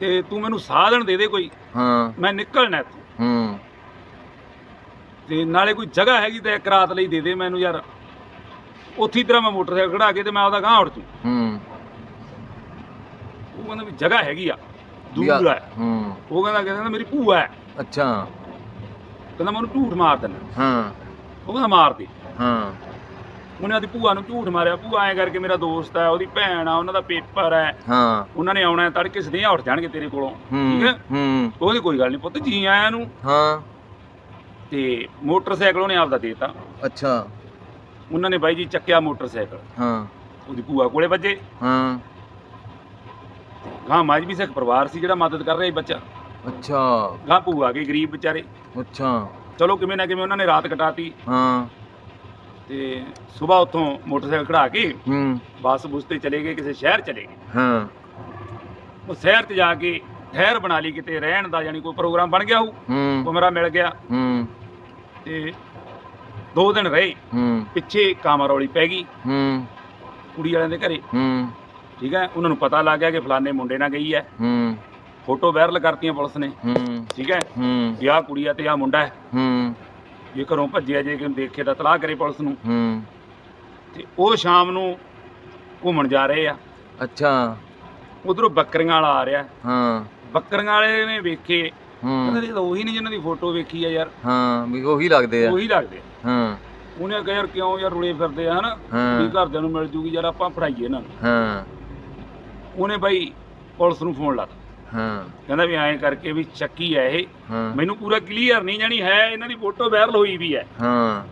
S1: ਤੇ ਤੂੰ ਮੈਨੂੰ ਸਾਧਨ ਦੇ ਦੇ ਕੋਈ।
S2: ਹਾਂ।
S1: ਮੈਂ ਨਿਕਲਣਾ ਇੱਥੋਂ।
S2: ਹੂੰ।
S1: ਤੇ ਨਾਲੇ ਕੋਈ ਜਗ੍ਹਾ ਹੈਗੀ ਤਾਂ ਇੱਕ ਰਾਤ ਲਈ ਦੇ ਦੇ ਮੈਨੂੰ ਯਾਰ। ਉੱਥੀ ਤਰ੍ਹਾਂ ਮੈਂ ਮੋਟਰਸਾਈਕਲ ਖੜਾ ਕੇ ਤੇ ਮੈਂ ਉਹਦਾ ਗਾਂ ਉੜ ਜੂ।
S2: ਹੂੰ।
S1: ਉਹ ਕਹਿੰਦਾ ਵੀ ਜਗ੍ਹਾ ਹੈਗੀ ਆ
S2: ਵੀ ਆ-
S1: ਦੂਰ ਹੈ।
S2: ਹੂੰ
S1: ਉਹ ਕਹਿੰਦਾ ਕਹਿੰਦਾ ਮੇਰੀ ਭੂਆ ਹੈ।
S2: ਅੱਛਾ।
S1: ਕਹਿੰਦਾ ਮੈਂ ਉਹਨੂੰ ਝੂਠ ਮਾਰ ਦਿੰਦਾ।
S2: ਹਾਂ।
S1: ਉਹ ਕਹਿੰਦਾ ਮਾਰ ਦੇ।
S2: ਹਾਂ।
S1: ਉਹਨੇ ਆਦੀ ਭੂਆ ਨੂੰ ਝੂਠ ਮਾਰਿਆ। ਭੂਆ ਐਂ ਕਰਕੇ ਮੇਰਾ ਦੋਸਤ ਹੈ ਉਹਦੀ ਭੈਣ ਆ ਉਹਨਾਂ ਦਾ ਪੇਪਰ ਹੈ।
S2: ਹਾਂ।
S1: ਉਹਨਾਂ ਨੇ ਆਉਣਾ ਹੈ, ਤੜਕੇ ਸਦੇਹ ਉੱਠ ਜਾਣਗੇ ਤੇਰੇ ਕੋਲੋਂ। ਠੀਕ ਹੈ?
S2: ਹੂੰ। ਹੂੰ
S1: ਉਹਦੀ ਕੋਈ ਗੱਲ ਨਹੀਂ ਪੁੱਤ ਜੀ ਆਇਆਂ ਨੂੰ।
S2: ਹਾਂ।
S1: ਤੇ ਮੋਟਰਸਾਈਕਲ ਉਹਨੇ ਆਪਦਾ ਦੇਤਾ।
S2: ਅੱਛਾ।
S1: ਉਹਨਾਂ ਨੇ ਬਾਈ ਜੀ ਚੱਕਿਆ ਮੋਟਰਸਾਈਕਲ।
S2: ਹਾਂ।
S1: ਉਹਦੀ ਭੂਆ ਕੋਲੇ ਵੱਜੇ।
S2: ਹਾਂ।
S1: ਗਾਂ ਮਾਜ ਵੀ ਸਿੱਖ ਪਰਿਵਾਰ ਸੀ ਜਿਹੜਾ ਮਦਦ ਕਰ ਰਿਹਾ ਸੀ ਬੱਚਾ।
S2: ਅੱਛਾ।
S1: ਗਾਂ ਭੂਆ ਕੇ ਗਰੀਬ ਵਿਚਾਰੇ।
S2: ਅੱਛਾ।
S1: ਚਲੋ ਕਿਵੇਂ ਨਾ ਕਿਵੇਂ ਉਹਨਾਂ ਨੇ ਰਾਤ ਕਟਾਤੀ।
S2: ਹਾਂ।
S1: ਤੇ ਸਵੇਰ ਉੱਥੋਂ ਮੋਟਰਸਾਈਕਲ ਕਢਾ ਕੇ
S2: ਹੂੰ।
S1: ਬੱਸ ਬੁਸ ਤੇ ਚਲੇ ਗਏ ਕਿਸੇ ਸ਼ਹਿਰ ਚਲੇ ਗਏ।
S2: ਹਾਂ।
S1: ਉਹ ਸ਼ਹਿਰ 'ਚ ਜਾ ਕੇ ਠਹਿਰ ਬਣਾ ਲਈ ਕਿਤੇ ਰਹਿਣ ਦਾ ਯਾਨੀ ਕੋਈ ਪ੍ਰੋਗਰਾਮ ਬਣ ਗਿਆ ਹੋਊ
S2: ਹੂੰ।
S1: ਕਮਰਾ ਮਿਲ ਗਿਆ।
S2: ਹੂੰ।
S1: ਤੇ ਦੋ ਦਿਨ ਰਹੇ
S2: ਹੂੰ।
S1: ਪਿੱਛੇ ਕਾਮਰੌਲੀ ਪੈ ਗਈ।
S2: ਹੂੰ।
S1: ਕੁੜੀ ਵਾਲਿਆਂ ਦੇ ਘਰੇ।
S2: ਹੂੰ।
S1: ਠੀਕ ਹੈ ਉਹਨਾਂ ਨੂੰ ਪਤਾ ਲੱਗ ਗਿਆ ਕਿ ਫਲਾਣੇ ਮੁੰਡੇ ਨਾਲ ਗਈ ਹੈ।
S2: ਹੂੰ।
S1: ਫੋਟੋ ਵਾਇਰਲ ਕਰਤੀਆਂ ਪੁਲਿਸ ਨੇ।
S2: ਹੂੰ।
S1: ਠੀਕ ਹੈ
S2: ਹੂੰ।
S1: ਵੀ ਆਹ ਕੁੜੀ ਆ ਤੇ ਆਹ ਮੁੰਡਾ ਹੈ।
S2: ਹੂੰ।
S1: ਜੇ ਘਰੋਂ ਭੱਜਿਆ ਜੇ ਕਿ ਦੇਖੇ ਤਾਂ ਤਲਾਹ ਕਰੇ ਪੁਲਿਸ ਨੂੰ।
S2: ਹੂੰ।
S1: ਤੇ ਉਹ ਸ਼ਾਮ ਨੂੰ ਘੁੰਮਣ ਜਾ ਰਹੇ ਆ।
S2: ਅੱਛਾ।
S1: ਉਧਰੋਂ ਬੱਕਰੀਆਂ ਵਾਲਾ ਆ ਰਿਹਾ।
S2: ਹਾਂ।
S1: ਬੱਕਰੀਆਂ ਵਾਲੇ ਨੇ ਵੇਖੇ। ਕਹਿੰਦੇ
S2: ਹੂੰ
S1: ਇਹ ਉਹੀ ਨਹੀਂ ਜਿਹਨਾਂ ਦੀ ਫੋਟੋ ਵੇਖੀ ਆ ਯਾਰ।
S2: ਹਾਂ ਵੀ ਉਹੀ ਲੱਗਦੇ ਆ।
S1: ਉਹੀ ਲੱਗਦੇ ਆ।
S2: ਹਾਂ।
S1: ਉਹਨੇ ਕਿਹਾ ਯਾਰ ਕਿਉਂ ਯਾਰ ਰੁਲੇ ਫਿਰਦੇ ਆ ਹਨਾ? ਵੀ ਘਰਦਿਆਂ ਨੂੰ ਮਿਲ ਜੂਗੀ ਯਾਰ ਆਪਾਂ ਫੜਾਈਏ ਇਹਨਾਂ ਨੂੰ।
S2: ਹਾਂ।
S1: ਉਹਨੇ ਬਾਈ ਪੁਲਿਸ ਨੂੰ ਫੋਨ ਲਾਤਾ।
S2: ਹਾਂ।
S1: ਕਹਿੰਦਾ ਵੀ ਐਂ ਕਰਕੇ ਵੀ ਚੱਕੀ ਹੈ ਇਹ।
S2: ਹਾਂ।
S1: ਮੈਨੂੰ ਪੂਰਾ ਕਲੀਅਰ ਨਹੀਂ ਜਾਣੀ ਹੈ ਇਹਨਾਂ ਦੀ ਫੋਟੋ ਵਾਇਰਲ ਹੋਈ ਵੀ ਹੈ।
S2: ਹਾਂ।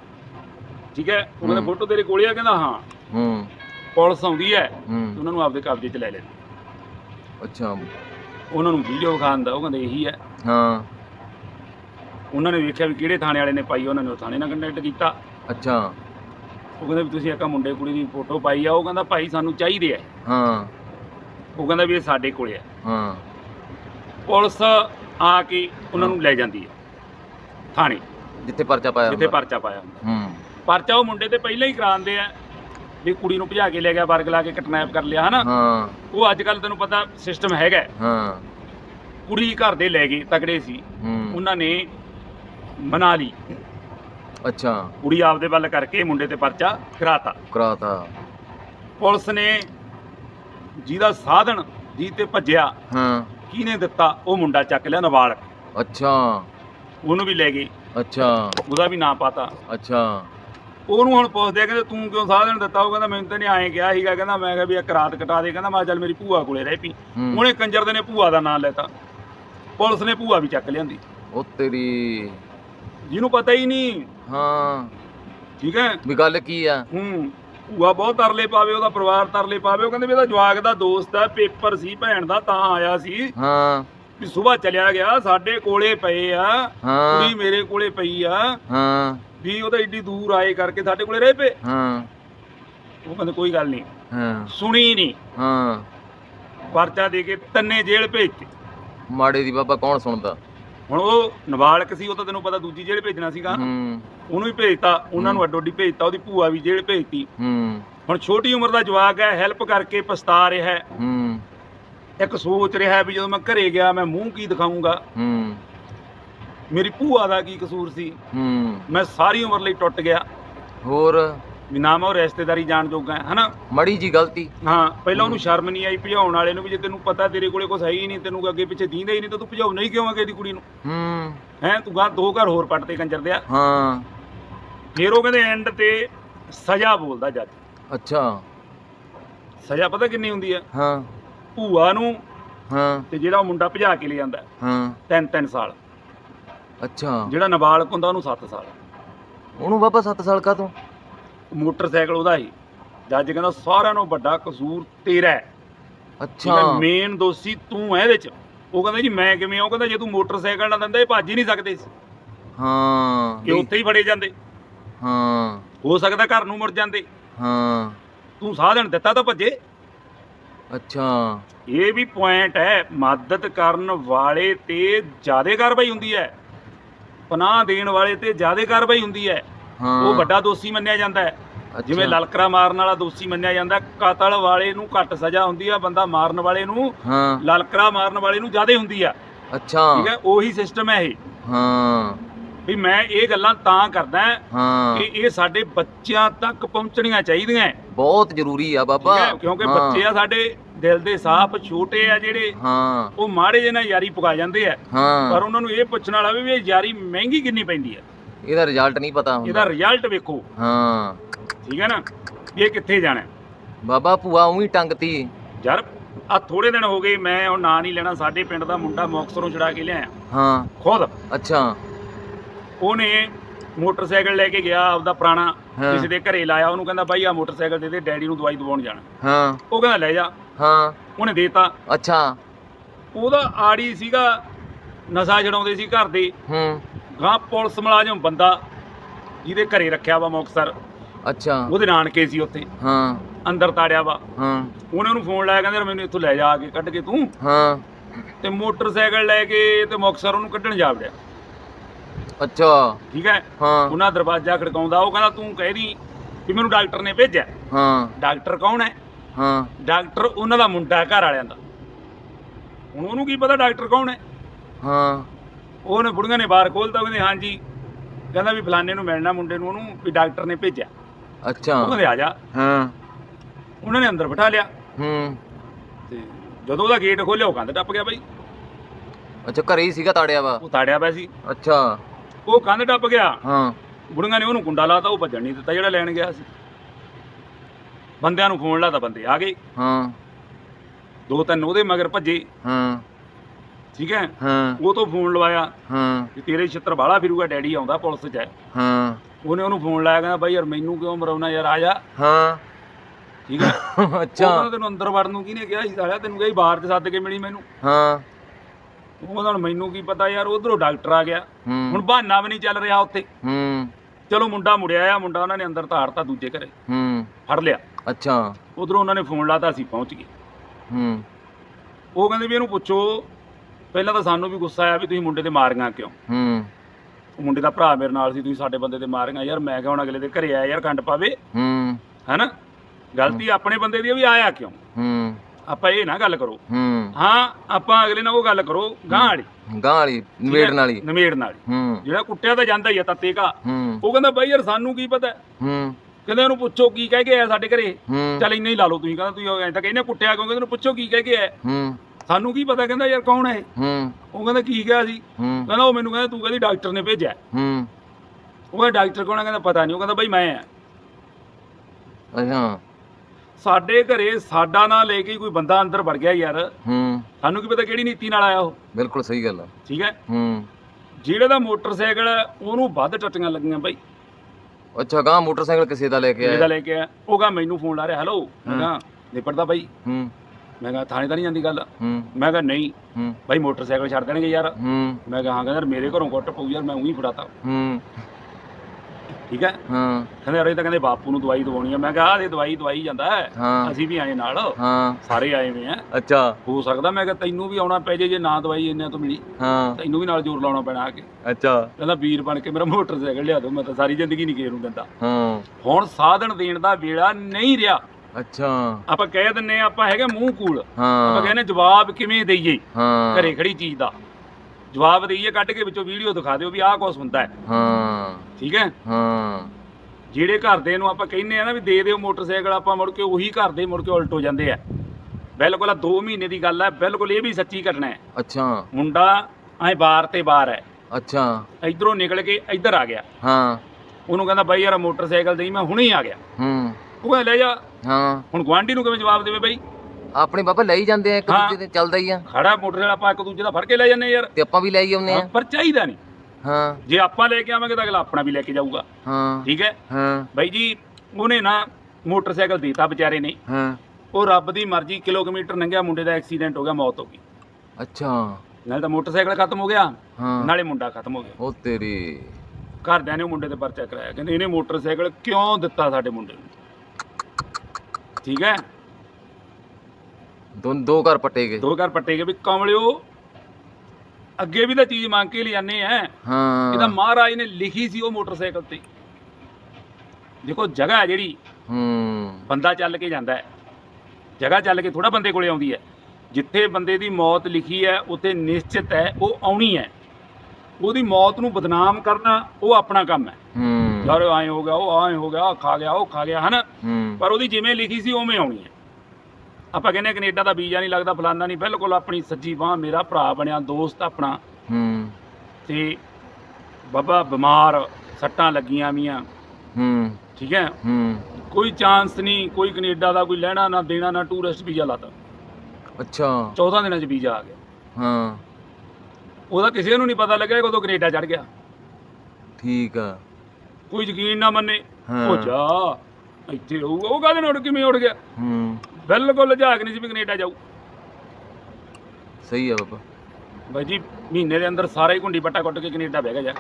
S1: ਠੀਕ ਹੈ? ਉਹ ਕਹਿੰਦਾ
S2: ਹੂੰ।
S1: ਫੋਟੋ ਤੇਰੇ ਕੋਲੇ ਆ? ਕਹਿੰਦਾ ਹਾਂ।
S2: ਹੂੰ।
S1: ਪੁਲਿਸ ਆਉਂਦੀ ਹੈ ਉਹਨਾਂ ਨੂੰ ਆਪਦੇ ਕਬਜ਼ੇ 'ਚ ਲੈ ਲੈਂਦੇ।
S2: ਅੱਛਾ।
S1: ਉਹਨਾਂ ਨੂੰ ਵੀਡੀਓ ਵਿਖਾਉਂਦਾ ਉਹ ਕਹਿੰਦੇ ਇਹੀ ਹੈ।
S2: ਹਾਂ।
S1: ਉਹਨਾਂ ਨੇ ਵੇਖਿਆ ਵੀ ਕਿਹੜੇ ਥਾਣੇ ਵਾਲੇ ਨੇ ਪਾਈ ਉਹਨਾਂ ਨੇ ਉਹ ਥਾਣੇ ਨਾਲ ਕੰਟੈਕਟ ਕੀਤਾ।
S2: ਅੱਛਾ।
S1: ਉਹ ਕਹਿੰਦੇ ਵੀ ਤੁਸੀਂ ਇੱਕ ਮੁੰਡੇ ਕੁੜੀ ਦੀ ਫੋਟੋ ਪਾਈ ਆ ਉਹ ਕਹਿੰਦਾ ਭਾਈ ਸਾਨੂੰ ਚਾਹੀਦੇ ਆ।
S2: ਹਾਂ।
S1: ਉਹ ਕਹਿੰਦਾ ਵੀ ਇਹ ਸਾਡੇ ਕੋਲੇ ਆ।
S2: ਹਾਂ।
S1: ਪੁਲਿਸ ਆ ਕੇ ਉਹਨਾਂ ਨੂੰ ਲੈ ਜਾਂਦੀ ਹੈ। ਥਾਣੇ।
S2: ਜਿੱਥੇ ਪਰਚਾ ਪਾਇਆ
S1: ਜਿੱਥੇ
S2: ਹੁੰਦਾ।
S1: ਪਰਚਾ ਪਾਇਆ ਹੁੰਦਾ।
S2: ਹੂੰ।
S1: ਪਰਚਾ ਉਹ ਮੁੰਡੇ ਤੇ ਪਹਿਲਾਂ ਹੀ ਕਰਾਉਂਦੇ ਆ ਵੀ ਕੁੜੀ ਨੂੰ ਭਜਾ ਕੇ ਲੈ ਗਿਆ ਵਰਗ ਲਾ ਕੇ ਕਿਡਨੈਪ ਕਰ ਲਿਆ ਹਨਾ?
S2: ਹਾਂ।
S1: ਉਹ ਅੱਜ ਕੱਲ ਤੈਨੂੰ ਪਤਾ ਸਿਸਟਮ ਹੈਗਾ ਹੈ।
S2: ਹਾਂ।
S1: ਕੁੜੀ ਘਰ ਦੇ ਲੈ ਗਏ ਤਗੜੇ ਸੀ।
S2: ਹੂੰ।
S1: ਉਹਨਾਂ ਨੇ ਮਨਾ ਲਈ।
S2: ਅੱਛਾ।
S1: ਕੁੜੀ ਆਪਦੇ ਵੱਲ ਕਰਕੇ ਮੁੰਡੇ ਤੇ ਪਰਚਾ ਕਰਾਤਾ।
S2: ਕਰਾਤਾ।
S1: ਪੁਲਿਸ ਨੇ ਜਿਹਦਾ ਸਾਧਨ ਜੀ ਤੇ ਭੱਜਿਆ
S2: ਹਾਂ।
S1: ਕਿਹਨੇ ਦਿੱਤਾ? ਉਹ ਮੁੰਡਾ ਚੱਕ ਲਿਆ ਨਾਬਾਲਗ।
S2: ਅੱਛਾ।
S1: ਉਹਨੂੰ ਵੀ ਲੈ ਗਏ
S2: ਅੱਛਾ।
S1: ਉਹਦਾ ਵੀ ਨਾਂ ਪਾਤਾ।
S2: ਅੱਛਾ।
S1: ਉਹਨੂੰ ਹੁਣ ਪੁੱਛਦੇ ਆ ਕਹਿੰਦੇ ਤੂੰ ਕਿਉਂ ਸਾਧਨ ਦਿੱਤਾ? ਉਹ ਕਹਿੰਦਾ ਮੈਨੂੰ ਤਾਂ ਨਹੀਂ ਆਏ ਗਿਆ ਸੀਗਾ। ਕਹਿੰਦਾ ਮੈਂ ਕਿਹਾ ਵੀ ਇੱਕ ਰਾਤ ਕਟਾ ਦੇ। ਕਹਿੰਦਾ ਮੈਂ ਚੱਲ ਮੇਰੀ ਭੂਆ ਕੋਲੇ ਰਹਿ ਪਈ
S2: ਹੂੰ।
S1: ਉਹਨੇ ਕੰਜਰ ਦੇ ਨੇ ਭੂਆ ਦਾ ਨਾਂ ਲੈਤਾ। ਪੁਲਿਸ ਨੇ ਭੂਆ ਵੀ ਚੱਕ ਲਿਆਂਦੀ।
S2: ਉਹ ਤੇਰੀ
S1: ਜਿਹਨੂੰ ਪਤਾ ਹੀ ਨਹੀਂ।
S2: ਹਾਂ।
S1: ਠੀਕ ਹੈ?
S2: ਵੀ ਗੱਲ ਕੀ ਆ?
S1: ਹੂੰ। ਭੂਆ ਬਹੁਤ ਤਰਲੇ ਪਾਵੇ ਉਹਦਾ ਪਰਿਵਾਰ ਤਰਲੇ ਪਾਵੇ ਉਹ ਕਹਿੰਦੇ ਵੀ ਇਹਦਾ ਜਵਾਕ ਦਾ ਦੋਸਤ ਹੈ ਪੇਪਰ ਸੀ ਭੈਣ ਦਾ ਤਾਂ ਆਇਆ ਸੀ।
S2: ਹਾਂ।
S1: ਵੀ ਸਵੇਰ ਚਲਿਆ ਗਿਆ ਸਾਡੇ ਕੋਲੇ ਪਏ ਆ
S2: ਹਾਂ।
S1: ਕੁੜੀ ਮੇਰੇ ਕੋਲੇ ਪਈ ਆ।
S2: ਹਾਂ।
S1: ਵੀ ਉਹਦਾ ਏਡੀ ਦੂਰ ਆਏ ਕਰਕੇ ਸਾਡੇ ਕੋਲੇ ਰਹਿ ਪਏ।
S2: ਹਾਂ।
S1: ਉਹ ਕਹਿੰਦੇ ਕੋਈ ਗੱਲ ਨਹੀਂ।
S2: ਹਾਂ।
S1: ਸੁਣੀ ਨਹੀਂ।
S2: ਹਾਂ।
S1: ਪਰਚਾ ਦੇ ਕੇ ਤੰਨੇ ਜੇਲ੍ਹ ਭੇਜਤੇ।
S2: ਮਾੜੇ ਦੀ ਬਾਬਾ ਕੌਣ ਸੁਣਦਾ?
S1: ਹੁਣ ਉਹ ਨਾਬਾਲਗ ਸੀ ਉਹ ਤਾਂ ਤੈਨੂੰ ਪਤਾ ਦੂਜੀ ਜੇਲ੍ਹ ਭੇਜਣਾ ਸੀਗਾ।
S2: ਹੂੰ।
S1: ਉਹਨੂੰ ਵੀ ਭੇਜਤਾ ਉਹਨਾਂ ਨੂੰ ਅੱਡੋ ਅੱਡੀ ਭੇਜਤਾ ਉਹਦੀ ਭੂਆ ਵੀ ਜੇਲ੍ਹ ਭੇਜਤੀ।
S2: ਹੂੰ।
S1: ਹੁਣ ਛੋਟੀ ਉਮਰ ਦਾ ਜਵਾਕ ਹੈ ਹੈਲਪ ਕਰਕੇ ਪਛਤਾ ਰਿਹਾ ਹੈ।
S2: ਹੂੰ।
S1: ਇੱਕ ਸੋਚ ਰਿਹਾ ਹੈ ਵੀ ਜਦੋਂ ਮੈਂ ਘਰੇ ਗਿਆ ਮੈਂ ਮੂੰਹ ਕੀ ਦਿਖਾਊਂਗਾ?
S2: ਹੂੰ।
S1: ਮੇਰੀ ਭੂਆ ਦਾ ਕੀ ਕਸੂਰ ਸੀ?
S2: ਹੂੰ।
S1: ਮੈਂ ਸਾਰੀ ਉਮਰ ਲਈ ਟੁੱਟ ਗਿਆ।
S2: ਹੋਰ?
S1: ਵੀ ਨਾ ਮੈਂ ਉਹ ਰਿਸ਼ਤੇਦਾਰੀ ਜਾਣ ਜੋਗਾ ਹੈ ਹਨਾ?
S2: ਮੜੀ ਜੀ ਗਲਤੀ।
S1: ਹਾਂ ਪਹਿਲਾਂ ਉਹਨੂੰ ਸ਼ਰਮ ਨਹੀਂ ਆਈ ਭਜਾਉਣ ਵਾਲੇ ਨੂੰ ਵੀ ਜੇ ਤੈਨੂੰ ਪਤਾ ਤੇਰੇ ਕੋਲੇ ਕੁਝ ਹੈ ਹੀ ਨਹੀਂ ਤੈਨੂੰ ਅੱਗੇ ਪਿੱਛੇ ਦੀਂਦਾ ਹੀ ਨਹੀਂ ਤਾਂ ਤੂੰ ਭਜਾਉ ਨਹੀਂ ਕਿਉਂ ਅੱਗੇ ਦੀ ਕੁੜੀ ਨੂੰ?
S2: ਹੂੰ।
S1: ਹੈ ਤੂੰ ਗਾਂ ਦੋ ਘਰ ਹੋਰ ਪੱਟ ਤੇ ਕੰਜਰ ਦਿਆ।
S2: ਹਾਂ।
S1: ਫਿਰ ਉਹ ਕਹਿੰਦੇ ਐਂਡ ਤੇ ਸਜ਼ਾ ਬੋਲਦਾ ਜੱਜ।
S2: ਅੱਛਾ।
S1: ਸਜ਼ਾ ਪਤਾ ਕਿੰਨੀ ਹੁੰਦੀ ਹੈ
S2: ਹਾਂ।
S1: ਭੂਆ ਨੂੰ
S2: ਹਾਂ।
S1: ਤੇ ਜਿਹੜਾ ਉਹ ਮੁੰਡਾ ਭਜਾ ਕੇ ਲੈ ਜਾਂਦਾ
S2: ਹਾਂ।
S1: ਤਿੰਨ ਤਿੰਨ ਸਾਲ।
S2: ਅੱਛਾ।
S1: ਜਿਹੜਾ ਨਾਬਾਲਗ ਹੁੰਦਾ ਉਹਨੂੰ 7 ਸਾਲ।
S2: ਉਹਨੂੰ ਬਾਬਾ 7 ਸਾਲ ਕਾ ਤੋਂ
S1: ਮੋਟਰਸਾਈਕਲ ਉਹਦਾ ਹੀ। ਜੱਜ ਕਹਿੰਦਾ ਸਾਰਿਆਂ ਨੂੰ ਵੱਡਾ ਕਸੂਰ ਤੇਰਾ ਹੈ।
S2: ਅੱਛਾ।
S1: ਮੇਨ ਦੋਸ਼ੀ ਤੂੰ ਹੈ ਇਹਦੇ ਚ। ਉਹ ਕਹਿੰਦਾ ਜੀ ਮੈਂ ਕਿਵੇਂ? ਉਹ ਕਹਿੰਦਾ ਜੇ ਤੂੰ ਮੋਟਰਸਾਈਕਲ ਨਾ ਦਿੰਦਾ ਇਹ ਭੱਜ ਹੀ ਨਹੀਂ ਸਕਦੇ ਸੀ
S2: ਹਾਂ।
S1: ਕਿ ਉੱਥੇ ਹੀ ਫੜੇ ਜਾਂਦੇ।
S2: ਹਾਂ।
S1: ਹੋ ਸਕਦਾ ਘਰ ਨੂੰ ਮੁੜ ਜਾਂਦੇ।
S2: ਹਾਂ।
S1: ਤੂੰ ਸਾਧਨ ਦਿੱਤਾ ਤਾਂ ਭੱਜੇ।
S2: ਅੱਛਾ।
S1: ਇਹ ਵੀ ਪੁਆਇੰਟ ਹੈ ਮਦਦ ਕਰਨ ਵਾਲੇ ਤੇ ਜ਼ਿਆਦਾ ਕਾਰਵਾਈ ਹੁੰਦੀ ਹੈ। ਪਨਾਹ ਦੇਣ ਵਾਲੇ ਤੇ ਜ਼ਿਆਦਾ ਕਾਰਵਾਈ ਹੁੰਦੀ ਹਾਂ। ਉਹ ਵੱਡਾ ਦੋਸ਼ੀ ਮੰਨਿਆ ਜਾਂਦਾ ਹੈ। ਜਿਵੇਂ। ਲਲਕਰਾ ਮਾਰਨ ਵਾਲਾ ਦੋਸ਼ੀ ਮੰਨਿਆ ਜਾਂਦਾ ਕਤਲ ਵਾਲੇ ਨੂੰ ਘੱਟ ਸਜ਼ਾ ਹੁੰਦੀ ਆ ਬੰਦਾ ਮਾਰਨ ਵਾਲੇ ਨੂੰ
S2: ਹਾਂ।
S1: ਲਲਕਰਾ ਮਾਰਨ ਵਾਲੇ ਨੂੰ ਜ਼ਿਆਦਾ ਹੁੰਦੀ ਆ।
S2: ਅੱਛਾ।
S1: ਠੀਕ ਹੈ ਉਹੀ ਸਿਸਟਮ ਹੈ ਇਹ।
S2: ਹਾਂ।
S1: ਵੀ ਮੈਂ ਇਹ ਗੱਲਾਂ ਤਾਂ ਕਰਦਾ
S2: ਹਾਂ
S1: ਕਿ ਇਹ ਸਾਡੇ ਬੱਚਿਆਂ ਤੱਕ ਪਹੁੰਚਣੀਆਂ ਚਾਹੀਦੀਆਂ
S2: ਬਹੁਤ ਜ਼ਰੂਰੀ ਆ ਬਾਬਾ।
S1: ਕਿਉਂਕਿ ਬੱਚੇ ਆ ਸਾਡੇ ਦਿਲ ਦੇ ਸਾਫ਼ ਛੋਟੇ ਆ ਜਿਹੜੇ।
S2: ਹਾਂ।
S1: ਉਹ ਮਾੜੇ ਜਿਹੇ ਨਾਲ ਯਾਰੀ ਪਕਾ ਜਾਂਦੇ ਆ। ਪਰ ਉਹਨਾਂ ਨੂੰ ਇਹ ਪੁੱਛਣ ਵਾਲਾ ਵੀ ਇਹ ਯਾਰੀ ਮਹਿੰਗੀ ਕਿੰਨੀ ਪੈਂਦੀ ਹੈ
S2: ਇਹਦਾ ਰਿਜ਼ਲਟ ਨਹੀਂ ਪਤਾ
S1: ਇਹਦਾ
S2: ਹੁੰਦਾ
S1: ਰਿਜ਼ਲਟ ਵੇਖੋ।
S2: ਹਾਂ।
S1: ਠੀਕ ਹੈ ਨਾ? ਵੀ ਇਹ ਕਿੱਥੇ ਜਾਣਾ? ਹੈ।
S2: ਬਾਬਾ ਭੂਆ ਉਹੀ ਟੰਗਤੀ।
S1: ਯਾਰ ਆ ਥੋੜੇ ਦਿਨ ਹੋ ਗਏ ਮੈਂ ਉਹ ਨਾਂ ਨਹੀਂ ਲੈਣਾ ਸਾਡੇ ਪਿੰਡ ਦਾ ਮੁੰਡਾ ਮੁਕਤਸਰੋਂ ਛੁਡਾ ਕੇ ਲਿਆਇਆ।
S2: ਹਾਂ।
S1: ਖੁਦ।
S2: ਅੱਛਾ।
S1: ਉਹਨੇ ਮੋਟਰਸਾਈਕਲ ਲੈ ਕੇ ਗਿਆ ਆਪਦਾ ਪੁਰਾਣਾ
S2: ਹਾਂ।
S1: ਕਿਸੇ ਦੇ ਘਰੇ ਲਾਇਆ। ਉਹਨੂੰ ਕਹਿੰਦਾ ਬਾਈ ਆ ਮੋਟਰਸਾਈਕਲ ਦੇ ਦੇ ਡੈਡੀ ਨੂੰ ਦਵਾਈ ਦਵਾਉਣ ਜਾਣਾ।
S2: ਹਾਂ।
S1: ਉਹ ਕਹਿੰਦਾ ਲੈ ਜਾ।
S2: ਹਾਂ।
S1: ਉਹਨੇ ਦੇਤਾ।
S2: ਅੱਛਾ।
S1: ਉਹਦਾ ਆੜੀ ਸੀਗਾ ਨਸ਼ਾ ਛਡਾਉਂਦੇ ਸੀ ਘਰ ਦੇ।
S2: ਹੂੰ।
S1: ਗਾਂ ਪੁਲਿਸ ਮੁਲਾਜ਼ਮ ਬੰਦਾ ਜਿਹਦੇ ਘਰੇ ਰੱਖਿਆ ਵਾ ਮੁਕਤਸਰ।
S2: ਅੱਛਾ।
S1: ਉਹਦੇ ਨਾਨਕੇ ਸੀ ਉੱਥੇ।
S2: ਹਾਂ।
S1: ਅੰਦਰ ਤਾੜਿਆ ਵਾ।
S2: ਹਾਂ।
S1: ਉਹਨੇ ਉਹਨੂੰ ਫੋਨ ਲਾਇਆ ਕਹਿੰਦੇ ਯਾਰ ਮੈਨੂੰ ਇੱਥੋਂ ਲੈ ਜਾ ਕੇ ਕੱਢ ਕੇ ਤੂੰ।
S2: ਹਾਂ।
S1: ਤੇ ਮੋਟਰਸਾਈਕਲ ਲੈ ਕੇ ਤੇ ਮੁਕਤਸਰ ਉਹਨੂੰ ਕੱਢਣ ਜਾ ਵੜਿਆ।
S2: ਅੱਛਾ।
S1: ਠੀਕ ਹੈ?
S2: ਹਾਂ।
S1: ਉਹਨਾਂ ਦਰਵਾਜ਼ਾ ਖੜਕਾਉਂਦਾ ਉਹ ਕਹਿੰਦਾ ਤੂੰ ਕਹਿ ਦੀ ਕਿ ਮੈਨੂੰ ਡਾਕਟਰ ਨੇ ਭੇਜਿਆ।
S2: ਹਾਂ।
S1: ਡਾਕਟਰ ਕੌਣ ਹੈ?
S2: ਹਾਂ।
S1: ਡਾਕਟਰ ਉਹਨਾਂ ਦਾ ਮੁੰਡਾ ਘਰ ਵਾਲਿਆਂ ਦਾ। ਹੁਣ ਉਹਨੂੰ ਕੀ ਪਤਾ ਡਾਕਟਰ ਕੌਣ ਹੈ?
S2: ਹਾਂ।
S1: ਉਹਨੇ ਬੁੜੀਆਂ ਨੇ ਬਾਹਰ ਖੋਲਤਾ ਕਹਿੰਦੇ ਹਾਂਜੀ ਕਹਿੰਦਾ ਵੀ ਫਲਾਣੇ ਨੂੰ ਮਿਲਣਾ ਮੁੰਡੇ ਨੂੰ ਉਹਨੂੰ ਵੀ ਡਾਕਟਰ ਨੇ ਭੇਜਿਆ।
S2: ਅੱਛਾ।
S1: ਉਹ ਕਹਿੰਦੇ ਆ ਜਾ।
S2: ਹਾਂ।
S1: ਉਹਨਾਂ ਨੇ ਅੰਦਰ ਬਿਠਾ ਲਿਆ।
S2: ਹੂੰ।
S1: ਤੇ ਜਦੋਂ ਉਹਦਾ ਗੇਟ ਖੋਲਿਆ ਉਹ ਕੰਧ ਟੱਪ ਗਿਆ ਬਾਈ।
S2: ਅੱਛਾ ਘਰੇ ਹੀ ਸੀਗਾ ਤਾੜਿਆ ਵਾ?
S1: ਉਹ ਤਾੜਿਆ ਪਿਆ ਸੀ।
S2: ਅੱਛਾ।
S1: ਉਹ ਕੰਧ ਟੱਪ ਗਿਆ।
S2: ਹਾਂ।
S1: ਬੁੜੀਆਂ ਨੇ ਉਹਨੂੰ ਕੁੰਡਾ ਲਾਤਾ ਉਹ ਭੱਜਣ ਨਹੀਂ ਦਿੱਤਾ ਜਿਹੜਾ ਲੈਣ ਗਿਆ ਸੀ। ਬੰਦਿਆਂ ਨੂੰ ਫੋਨ ਲਾਤਾ ਬੰਦੇ ਆ ਗਏ।
S2: ਹਾਂ।
S1: ਦੋ ਤਿੰਨ ਉਹਦੇ ਮਗਰ ਭੱਜੇ।
S2: ਹਾਂ।
S1: ਠੀਕ ਹੈ?
S2: ਹਾਂ।
S1: ਉਹ ਤੋਂ ਫੋਨ ਲਵਾਇਆ
S2: ਹਾਂ।
S1: ਵੀ ਤੇਰੇ ਛਿੱਤਰ ਬਾਹਲਾ ਫਿਰੂਗਾ ਡੈਡੀ ਆਉਂਦਾ ਪੁਲਿਸ 'ਚ। ਹੈ।
S2: ਹਾਂ
S1: ਉਹਨੇ ਉਹਨੂੰ ਫੋਨ ਲਾਇਆ ਕਹਿੰਦਾ ਬਾਈ ਯਾਰ ਮੈਨੂੰ ਕਿਉਂ ਮਰਾਉਣਾ ਯਾਰ ਆ ਜਾ। ਠੀਕ
S2: ਹਾਂ?
S1: ਹੈ ਉਹ
S2: ਅੱਛਾ।
S1: ਕਹਿੰਦਾ ਤੈਨੂੰ ਅੰਦਰ ਵੜਨ ਨੂੰ ਕਿਹਨੇ ਕਿਹਾ ਸੀ ਸਾਲਿਆ? ਤੈਨੂੰ ਕਹੀ ਬਾਹਰ 'ਚ ਸੱਦ ਕੇ ਮਿਲੀ ਮੈਨੂੰ।
S2: ਹਾਂ।
S1: ਉਹ ਕਹਿੰਦਾ ਹੁਣ ਮੈਨੂੰ ਕੀ ਪਤਾ ਯਾਰ ਉਧਰੋਂ ਡਾਕਟਰ ਆ ਗਿਆ।
S2: ਹੂੰ।
S1: ਹੁਣ ਬਹਾਨਾ ਵੀ ਨਹੀਂ ਚੱਲ ਰਿਹਾ ਉੱਥੇ।
S2: ਹੂੰ।
S1: ਚਲੋ ਮੁੰਡਾ ਮੁੜਿਆ ਆ ਮੁੰਡਾ ਉਹਨਾਂ ਨੇ ਅੰਦਰ ਧਾੜਤਾ ਦੂਜੇ ਘਰੇ।
S2: ਹੂੰ।
S1: ਫੜ ਲਿਆ।
S2: ਅੱਛਾ।
S1: ਉਧਰੋਂ ਉਹਨਾਂ ਨੇ ਫੋਨ ਲਾਤਾ ਅਸੀਂ ਪਹੁੰਚ ਗਏ।
S2: ਹੂੰ।
S1: ਉਹ ਕਹਿੰਦੇ ਵੀ ਇਹਨੂੰ ਪੁੱਛੋ ਪਹਿਲਾਂ ਤਾਂ ਸਾਨੂੰ ਵੀ ਗੁੱਸਾ ਆਇਆ ਵੀ ਤੁਸੀਂ ਮੁੰਡੇ ਤੇ ਮਾਰੀਆਂ ਕਿਉਂ?
S2: ਹੂੰ।
S1: ਉਹ ਮੁੰਡੇ ਦਾ ਭਰਾ ਮੇਰੇ ਨਾਲ ਸੀ ਤੁਸੀਂ ਸਾਡੇ ਬੰਦੇ ਤੇ ਮਾਰੀਆਂ। ਯਾਰ ਮੈਂ ਕਿਹਾ ਹੁਣ ਅਗਲੇ ਦੇ ਘਰੇ ਆਇਆ ਯਾਰ ਕੰਡ ਪਾਵੇ।
S2: ਹੂੰ।
S1: ਹੈਨਾ? ਗਲਤੀ ਆਪਣੇ ਬੰਦੇ ਦੀ ਆ ਵੀ ਆਇਆ ਕਿਉਂ?
S2: ਹੂੰ।
S1: ਆਪਾਂ ਇਹ ਨਾ ਗੱਲ ਕਰੋ।
S2: ਹੂੰ।
S1: ਹਾਂ ਆਪਾਂ ਅਗਲੇ ਨਾਲ ਉਹ ਗੱਲ ਕਰੋ ਗਾਂ ਵਾਲੀ।
S2: ਗਾਂ ਵਾਲੀ ਨਵੇੜਨ ਵਾਲੀ।
S1: ਨਮੇੜ ਨਾਲ
S2: ਹੂੰ।
S1: ਜਿਹੜਾ ਕੁੱਟਿਆ ਤਾਂ ਜਾਂਦਾ ਹੀ ਆ ਤੱਤੇ ਕਾ ਉਹ ਕਹਿੰਦਾ ਬਾਈ ਯਾਰ ਸਾਨੂੰ ਕੀ ਪਤਾ?
S2: ਹੂੰ।
S1: ਕਹਿੰਦੇ ਉਹਨੂੰ ਪੁੱਛੋ ਕੀ ਕਹਿ ਕੇ ਆਇਆ ਸਾਡੇ ਘਰੇ। ਚੱਲ ਇੰਨਾ ਹੀ ਲਾ ਲਓ ਤੁਸੀਂ ਕਹਿੰਦਾ ਤੁਸੀਂ ਐਂ ਤਾਂ ਕਹਿੰਦੇ ਕੁੱਟਿਆ ਕਿਉਂ? ਕਹਿੰਦੇ ਉਹਨੂੰ ਪੁੱਛੋ ਕੀ ਕਹਿ ਕੇ ਆਇਆ।
S2: ਹੂੰ।
S1: ਸਾਨੂੰ ਕੀ ਪਤਾ ਕਹਿੰਦਾ ਯਾਰ ਕੌਣ ਹੈ?
S2: ਹੂੰ।
S1: ਉਹ ਕਹਿੰਦਾ ਕੀ ਕਿਹਾ ਸੀ?
S2: ਹੂੰ।
S1: ਕਹਿੰਦਾ ਉਹ ਮੈਨੂੰ ਕਹਿੰਦਾ ਤੂੰ ਕਹਿੰਦੀ ਡਾਕਟਰ ਨੇ ਭੇਜਿਆ।
S2: ਹੂੰ।
S1: ਉਹ ਕਹਿੰਦਾ ਡਾਕਟਰ ਕੌਣ ਹੈ? ਕਹਿੰਦਾ ਪਤਾ ਨਹੀਂ। ਉਹ ਕਹਿੰਦਾ ਬਾਈ ਮੈਂ ਆ
S2: ਅੱਛਾ।
S1: ਸਾਡੇ ਘਰੇ ਸਾਡਾ ਨਾਂ ਲੈ ਕੇ ਹੀ ਕੋਈ ਬੰਦਾ ਅੰਦਰ ਵੜ ਗਿਆ ਯਾਰ।
S2: ਹੂੰ।
S1: ਸਾਨੂੰ ਕੀ ਪਤਾ ਕਿਹੜੀ ਨੀਤੀ ਨਾਲ ਆਇਆ ਉਹ।
S2: ਬਿਲਕੁਲ ਸਹੀ ਗੱਲ ਆ।
S1: ਠੀਕ ਹੈ?
S2: ਹੂੰ।
S1: ਜਿਹੜਾ ਦਾ ਮੋਟਰਸਾਈਕਲ ਹੈ, ਉਹਨੂੰ ਵੱਧ ਟੱਟੀਆਂ ਲੱਗੀਆਂ ਬਾਈ।
S2: ਅੱਛਾ ਗਾਂ ਮੋਟਰਸਾਈਕਲ ਕਿਸੇ ਦਾ ਲੈ ਕੇ
S1: ਜਿਹਦਾ
S2: ਆਇਆ?
S1: ਲੈ ਕੇ ਆਇਆ। ਉਹ ਕਹਾ ਮੈਨੂੰ ਫੋਨ ਲਾ ਰਿਹਾ ਹੈਲੋ ਮੈਂ ਕਿਹਾ ਨਿਪੜਦਾ ਬਾਈ।
S2: ਹੂੰ।
S1: ਮੈਂ ਕਿਹਾ ਥਾਣੇ ਤਾਂ ਨਹੀਂ ਜਾਂਦੀ ਗੱਲ।
S2: ਹੂੰ।
S1: ਮੈਂ ਕਿਹਾ ਨਹੀਂ।
S2: ਹੂੰ।
S1: ਬਾਈ ਮੋਟਰਸਾਈਕਲ ਛੱਡ ਦੇਣਗੇ ਯਾਰ।
S2: ਹੂੰ।
S1: ਮੈਂ ਕਿਹਾ ਹਾਂ ਕਹਿੰਦਾ ਯਾਰ ਮੇਰੇ ਘਰੋਂ ਕੁੱਟ ਪਊ ਯਾਰ ਮੈਂ ਉਹੀ ਫੜਾਤਾ।
S2: ਹੂੰ।
S1: ਠੀਕ ਹੈ?
S2: ਹਾਂ।
S1: ਕਹਿੰਦੇ ਅਰੇ ਤਾਂ ਕਹਿੰਦੇ ਬਾਪੂ ਨੂੰ ਦਵਾਈ ਦਵਾਉਣੀ ਆ। ਮੈਂ ਕਿਹਾ ਆਹ ਦੇ ਦਵਾਈ ਦਵਾਈ ਜਾਂਦਾ ਹੈ
S2: ਹਾਂ।
S1: ਅਸੀਂ ਵੀ ਆਏ ਨਾਲ।
S2: ਹਾਂ।
S1: ਸਾਰੇ ਆਏ ਹੋਏ ਆ।
S2: ਅੱਛਾ।
S1: ਹੋ ਸਕਦਾ ਮੈਂ ਕਿਹਾ ਤੈਨੂੰ ਵੀ ਆਉਣਾ ਪੈ ਜੇ ਜੇ ਨਾ ਦਵਾਈ ਇੰਨਿਆਂ ਤੋਂ ਮਿਲੀ।
S2: ਹਾਂ।
S1: ਤੈਨੂੰ ਵੀ ਨਾਲ ਜ਼ੋਰ ਲਾਉਣਾ ਪੈਣਾ ਆ ਕੇ।
S2: ਅੱਛਾ।
S1: ਕਹਿੰਦਾ ਵੀਰ ਬਣ ਕੇ ਮੇਰਾ ਮੋਟਰਸਾਈਕਲ ਲਿਆ ਦਿਓ ਮੈਂ ਤਾਂ ਸਾਰੀ ਜ਼ਿੰਦਗੀ ਨਹੀਂ ਕਿਸੇ ਨੂੰ ਦਿੰਦਾ।
S2: ਹਾਂ।
S1: ਹੁਣ ਸਾਧਨ ਦੇਣ ਦਾ ਵੇਲਾ ਨਹੀਂ ਰਿਹਾ।
S2: ਅੱਛਾ।
S1: ਆਪਾਂ ਕਹਿ ਦਿੰਨੇ ਆ, ਆਪਾਂ ਹੈਗੇ ਮੂੰਹ ਕੂਲ। ਆਪਾਂ
S2: ਹਾਂ
S1: ਕਹਿੰਦੇ ਜਵਾਬ ਕਿਵੇਂ ਦਈਏ?
S2: ਹਾਂ।
S1: ਘਰੇ ਖੜੀ ਚੀਜ਼ ਦਾ। ਜਵਾਬ ਦਈਏ ਕੱਢ ਕੇ ਵਿੱਚੋਂ ਵੀਡੀਓ ਦਿਖਾ ਦਿਓ ਵੀ ਆਹ ਕੁਛ ਹੁੰਦਾ ਹੈ।
S2: ਹਾਂ।
S1: ਠੀਕ ਹੈ?
S2: ਹਾਂ।
S1: ਜਿਹੜੇ ਘਰ ਦੇ ਨੂੰ ਆਪਾਂ ਕਹਿੰਨੇ ਆ ਨਾ ਵੀ ਦੇ ਦਿਓ ਮੋਟਰਸਾਈਕਲ ਆਪਾਂ ਮੁੜ ਕੇ ਉਹੀ ਘਰ ਦੇ ਮੁੜ ਕੇ ਉਲਟ ਹੋ ਜਾਂਦੇ ਆ। ਬਿਲਕੁਲ ਆ 2 ਮਹੀਨੇ ਦੀ ਗੱਲ ਹੈ ਬਿਲਕੁਲ ਇਹ ਵੀ ਸੱਚੀ ਘਟਨਾ ਹੈ।
S2: ਅੱਛਾ।
S1: ਮੁੰਡਾ ਐ ਬਾਰ ਤੇ ਬਾਰ ਹੈ।
S2: ਅੱਛਾ।
S1: ਇਧਰੋਂ ਨਿਕਲ ਕੇ ਇੱਧਰ ਆ ਗਿਆ।
S2: ਹਾਂ।
S1: ਉਹਨੂੰ ਕਹਿੰਦਾ ਬਾਈ ਯਾਰ ਮੋਟਰਸਾਈਕਲ ਦੇਈ ਮੈਂ ਹੁਣੇ ਹੀ ਆ ਗਿਆ।
S2: ਹੂੰ।
S1: ਉਹ ਕਹਿੰਦਾ ਲੈ ਜਾ।
S2: ਹਾਂ।
S1: ਹੁਣ ਗਵਾਂਢੀ ਨੂੰ ਕਿਵੇਂ ਜਵਾਬ ਦੇਵੇ ਬਾਈ?
S2: ਆਪਣੇ ਬਾਬਾ ਲਈ ਜਾਂਦੇ ਆ ਇੱਕ
S1: ਹਾਂ।
S2: ਦੂਜੇ ਦੇ ਚੱਲਦਾ ਹੀ ਆ।
S1: ਖੜਾ ਮੋਟਰਸਾਈਕਲ ਆਪਾਂ ਇੱਕ ਦੂਜੇ ਦਾ ਫੜ ਕੇ ਲੈ ਜਾਂਦੇ ਯਾਰ।
S2: ਤੇ ਆਪਾਂ ਵੀ ਲੈ ਹੀ ਆਉਂਦੇ ਆ।
S1: ਪਰ ਚਾਹੀਦਾ ਨਹੀਂ।
S2: ਹਾਂ।
S1: ਜੇ ਆਪਾਂ ਲੈ ਕੇ ਆਵਾਂਗੇ ਤਾਂ ਅਗਲਾ ਆਪਣਾ ਵੀ ਲੈ ਕੇ ਜਾਊਗਾ।
S2: ਹਾਂ।
S1: ਠੀਕ ਹੈ?
S2: ਹਾਂ।
S1: ਬਾਈ ਜੀ ਉਹਨੇ ਨਾ ਮੋਟਰਸਾਈਕਲ ਦੇਤਾ ਵਿਚਾਰੇ ਨੇ।
S2: ਹਾਂ।
S1: ਉਹ ਰੱਬ ਦੀ ਮਰਜ਼ੀ ਕਿਲੋਮੀਟਰ ਲੰਘਿਆ ਮੁੰਡੇ ਦਾ ਐਕਸੀਡੈਂਟ ਹੋ ਗਿਆ ਮੌਤ ਹੋ ਗਈ।
S2: ਅੱਛਾ।
S1: ਨਾਲੇ ਤਾਂ ਮੋਟਰਸਾਈਕਲ ਖਤਮ ਹੋ ਗਿਆ
S2: ਹਾਂ।
S1: ਨਾਲੇ ਮੁੰਡਾ ਖਤਮ ਹੋ ਗਿਆ।
S2: ਉਹ ਤੇਰੀ।
S1: ਘਰਦਿਆਂ ਨੇ ਉਹ ਮੁੰਡੇ ਤੇ ਪਰਚਾ ਕਰਾਇਆ। ਕਹਿੰਦੇ ਇਹਨੇ ਮੋਟਰਸਾਈਕਲ ਕਿਉਂ ਦਿੱਤਾ ਸਾਡੇ ਮੁੰਡੇ ਨੂੰ? ਠੀਕ ਹੈ?
S2: ਦੋ ਦੋ ਘਰ ਪੱਟੇ ਗਏ।
S1: ਦੋ ਘਰ ਪੱਟੇ ਗਏ ਵੀ ਕਮਲਿਓ ਅੱਗੇ ਵੀ ਤਾਂ ਚੀਜ਼ ਮੰਗ ਕੇ ਲਿਆਨੇ ਆ।
S2: ਹਾਂ।
S1: ਮਹਾਰਾਜ ਨੇ ਲਿਖੀ ਸੀ ਉਹ ਮੋਟਰਸਾਈਕਲ ਤੇ। ਦੇਖੋ ਜਗ੍ਹਾ ਜਿਹੜੀ।
S2: ਹੂੰ।
S1: ਬੰਦਾ ਚੱਲ ਕੇ ਜਾਂਦਾ ਹੈ। ਜਗ੍ਹਾ ਚੱਲ ਕੇ ਥੋੜਾ ਬੰਦੇ ਕੋਲੇ ਆਉਂਦੀ ਹੈ। ਜਿੱਥੇ ਬੰਦੇ ਦੀ ਮੌਤ ਲਿਖੀ ਹੈ ਉੱਥੇ ਨਿਸ਼ਚਿਤ ਹੈ ਉਹ ਆਉਣੀ ਹੈ। ਉਹਦੀ ਮੌਤ ਨੂੰ ਬਦਨਾਮ ਕਰਨਾ ਉਹ ਆਪਣਾ ਕੰਮ ਹੈ।
S2: ਹੂੰ।
S1: ਯਾਰ ਐਂ ਹੋ ਗਿਆ ਉਹ ਐਂ ਹੋ ਗਿਆ ਖਾ ਗਿਆ ਉਹ ਖਾ ਗਿਆ ਹਨਾ?
S2: ਹੂੰ।
S1: ਪਰ ਉਹਦੀ ਜਿਵੇਂ ਲਿਖੀ ਸੀ ਉਵੇਂ ਆਉਣੀ ਹੈ। ਆਪਾਂ ਕਹਿੰਦੇ ਕੈਨੇਡਾ ਦਾ ਵੀਜ਼ਾ ਨਹੀਂ ਲੱਗਦਾ ਫਲਾਨਾ ਨਹੀਂ ਬਿਲਕੁਲ ਆਪਣੀ ਸੱਜੀ ਬਾਹ ਮੇਰਾ ਭਰਾ ਬਣਿਆ ਦੋਸਤ ਆਪਣਾ।
S2: ਹੂੰ।
S1: ਤੇ ਬਾਬਾ ਬਿਮਾਰ ਸੱਟਾਂ ਲੱਗੀਆਂ ਵੀਆਂ।
S2: ਹੂੰ।
S1: ਠੀਕ ਹੈ?
S2: ਹੂੰ।
S1: ਕੋਈ ਚਾਂਸ ਨਹੀਂ ਕੋਈ ਕੈਨੇਡਾ ਦਾ ਕੋਈ ਲੈਣਾ ਨਾ ਦੇਣਾ ਨਾ ਟੂਰਿਸਟ ਵੀਜ਼ਾ ਲਾਤਾ।
S2: ਅੱਛਾ।
S1: 14 ਦਿਨਾਂ 'ਚ ਵੀਜ਼ਾ ਆ ਗਿਆ।
S2: ਹਾਂ।
S1: ਉਹਦਾ ਕਿਸੇ ਨੂੰ ਨਹੀਂ ਪਤਾ ਲੱਗਿਆ ਕਦੋਂ ਕੈਨੇਡਾ ਚੜ ਗਿਆ।
S2: ਠੀਕ ਆ।
S1: ਕੋਈ ਯਕੀਨ ਨਾ ਮੰਨੇ।
S2: ਹਾਂ।
S1: ਜਾ। ਇੱਥੇ ਰਹੂਗਾ ਉਹ ਕਾਹਦੇ ਨਾਲ ਉੱਡ ਕਿਵੇਂ ਉੱਡ ਗਿਆ?
S2: ਹੂੰ।
S1: ਬਿਲਕੁਲ ਜਹਾਜ਼ ਨਹੀਂ ਸੀ ਵੀ ਕੈਨੇਡਾ ਜਾਊ।
S2: ਸਹੀ ਆ ਬਾਬਾ।
S1: ਬਾਈ ਜੀ ਮਹੀਨੇ ਦੇ ਅੰਦਰ ਸਾਰਾ ਹੀ ਘੁੰਡੀ ਬੱਟਾ ਕੁੱਟ ਕੇ ਕੈਨੇਡਾ ਬਹਿ ਗਿਆ ਜਾ।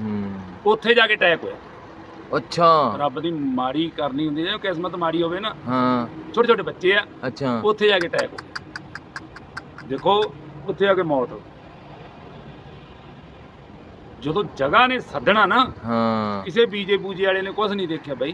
S2: ਹੂੰ।
S1: ਉੱਥੇ ਜਾ ਕੇ ਅਟੈਕ ਹੋਇਆ।
S2: ਅੱਛਾ।
S1: ਰੱਬ ਦੀ ਮਾੜੀ ਕਰਨੀ ਹੁੰਦੀ ਹੈ ਕਿਸਮਤ ਮਾੜੀ ਹੋਵੇ ਨਾ।
S2: ਹਾਂ।
S1: ਛੋਟੇ ਛੋਟੇ ਬੱਚੇ ਆ।
S2: ਅੱਛਾ।
S1: ਉੱਥੇ ਜਾ ਕੇ ਅਟੈਕ ਹੋ ਗਿਆ ਦੇਖੋ ਉੱਥੇ ਜਾ ਕੇ ਮੌਤ ਹੋ ਗਈ। ਜਦੋਂ ਜਗ੍ਹਾ ਨੇ ਸੱਦਣਾ ਨਾ
S2: ਹਾਂ।
S1: ਕਿਸੇ ਬੀਜੇ ਬੂਜੇ ਵਾਲੇ ਨੇ ਕੁਝ ਨਹੀਂ ਦੇਖਿਆ ਬਾਈ।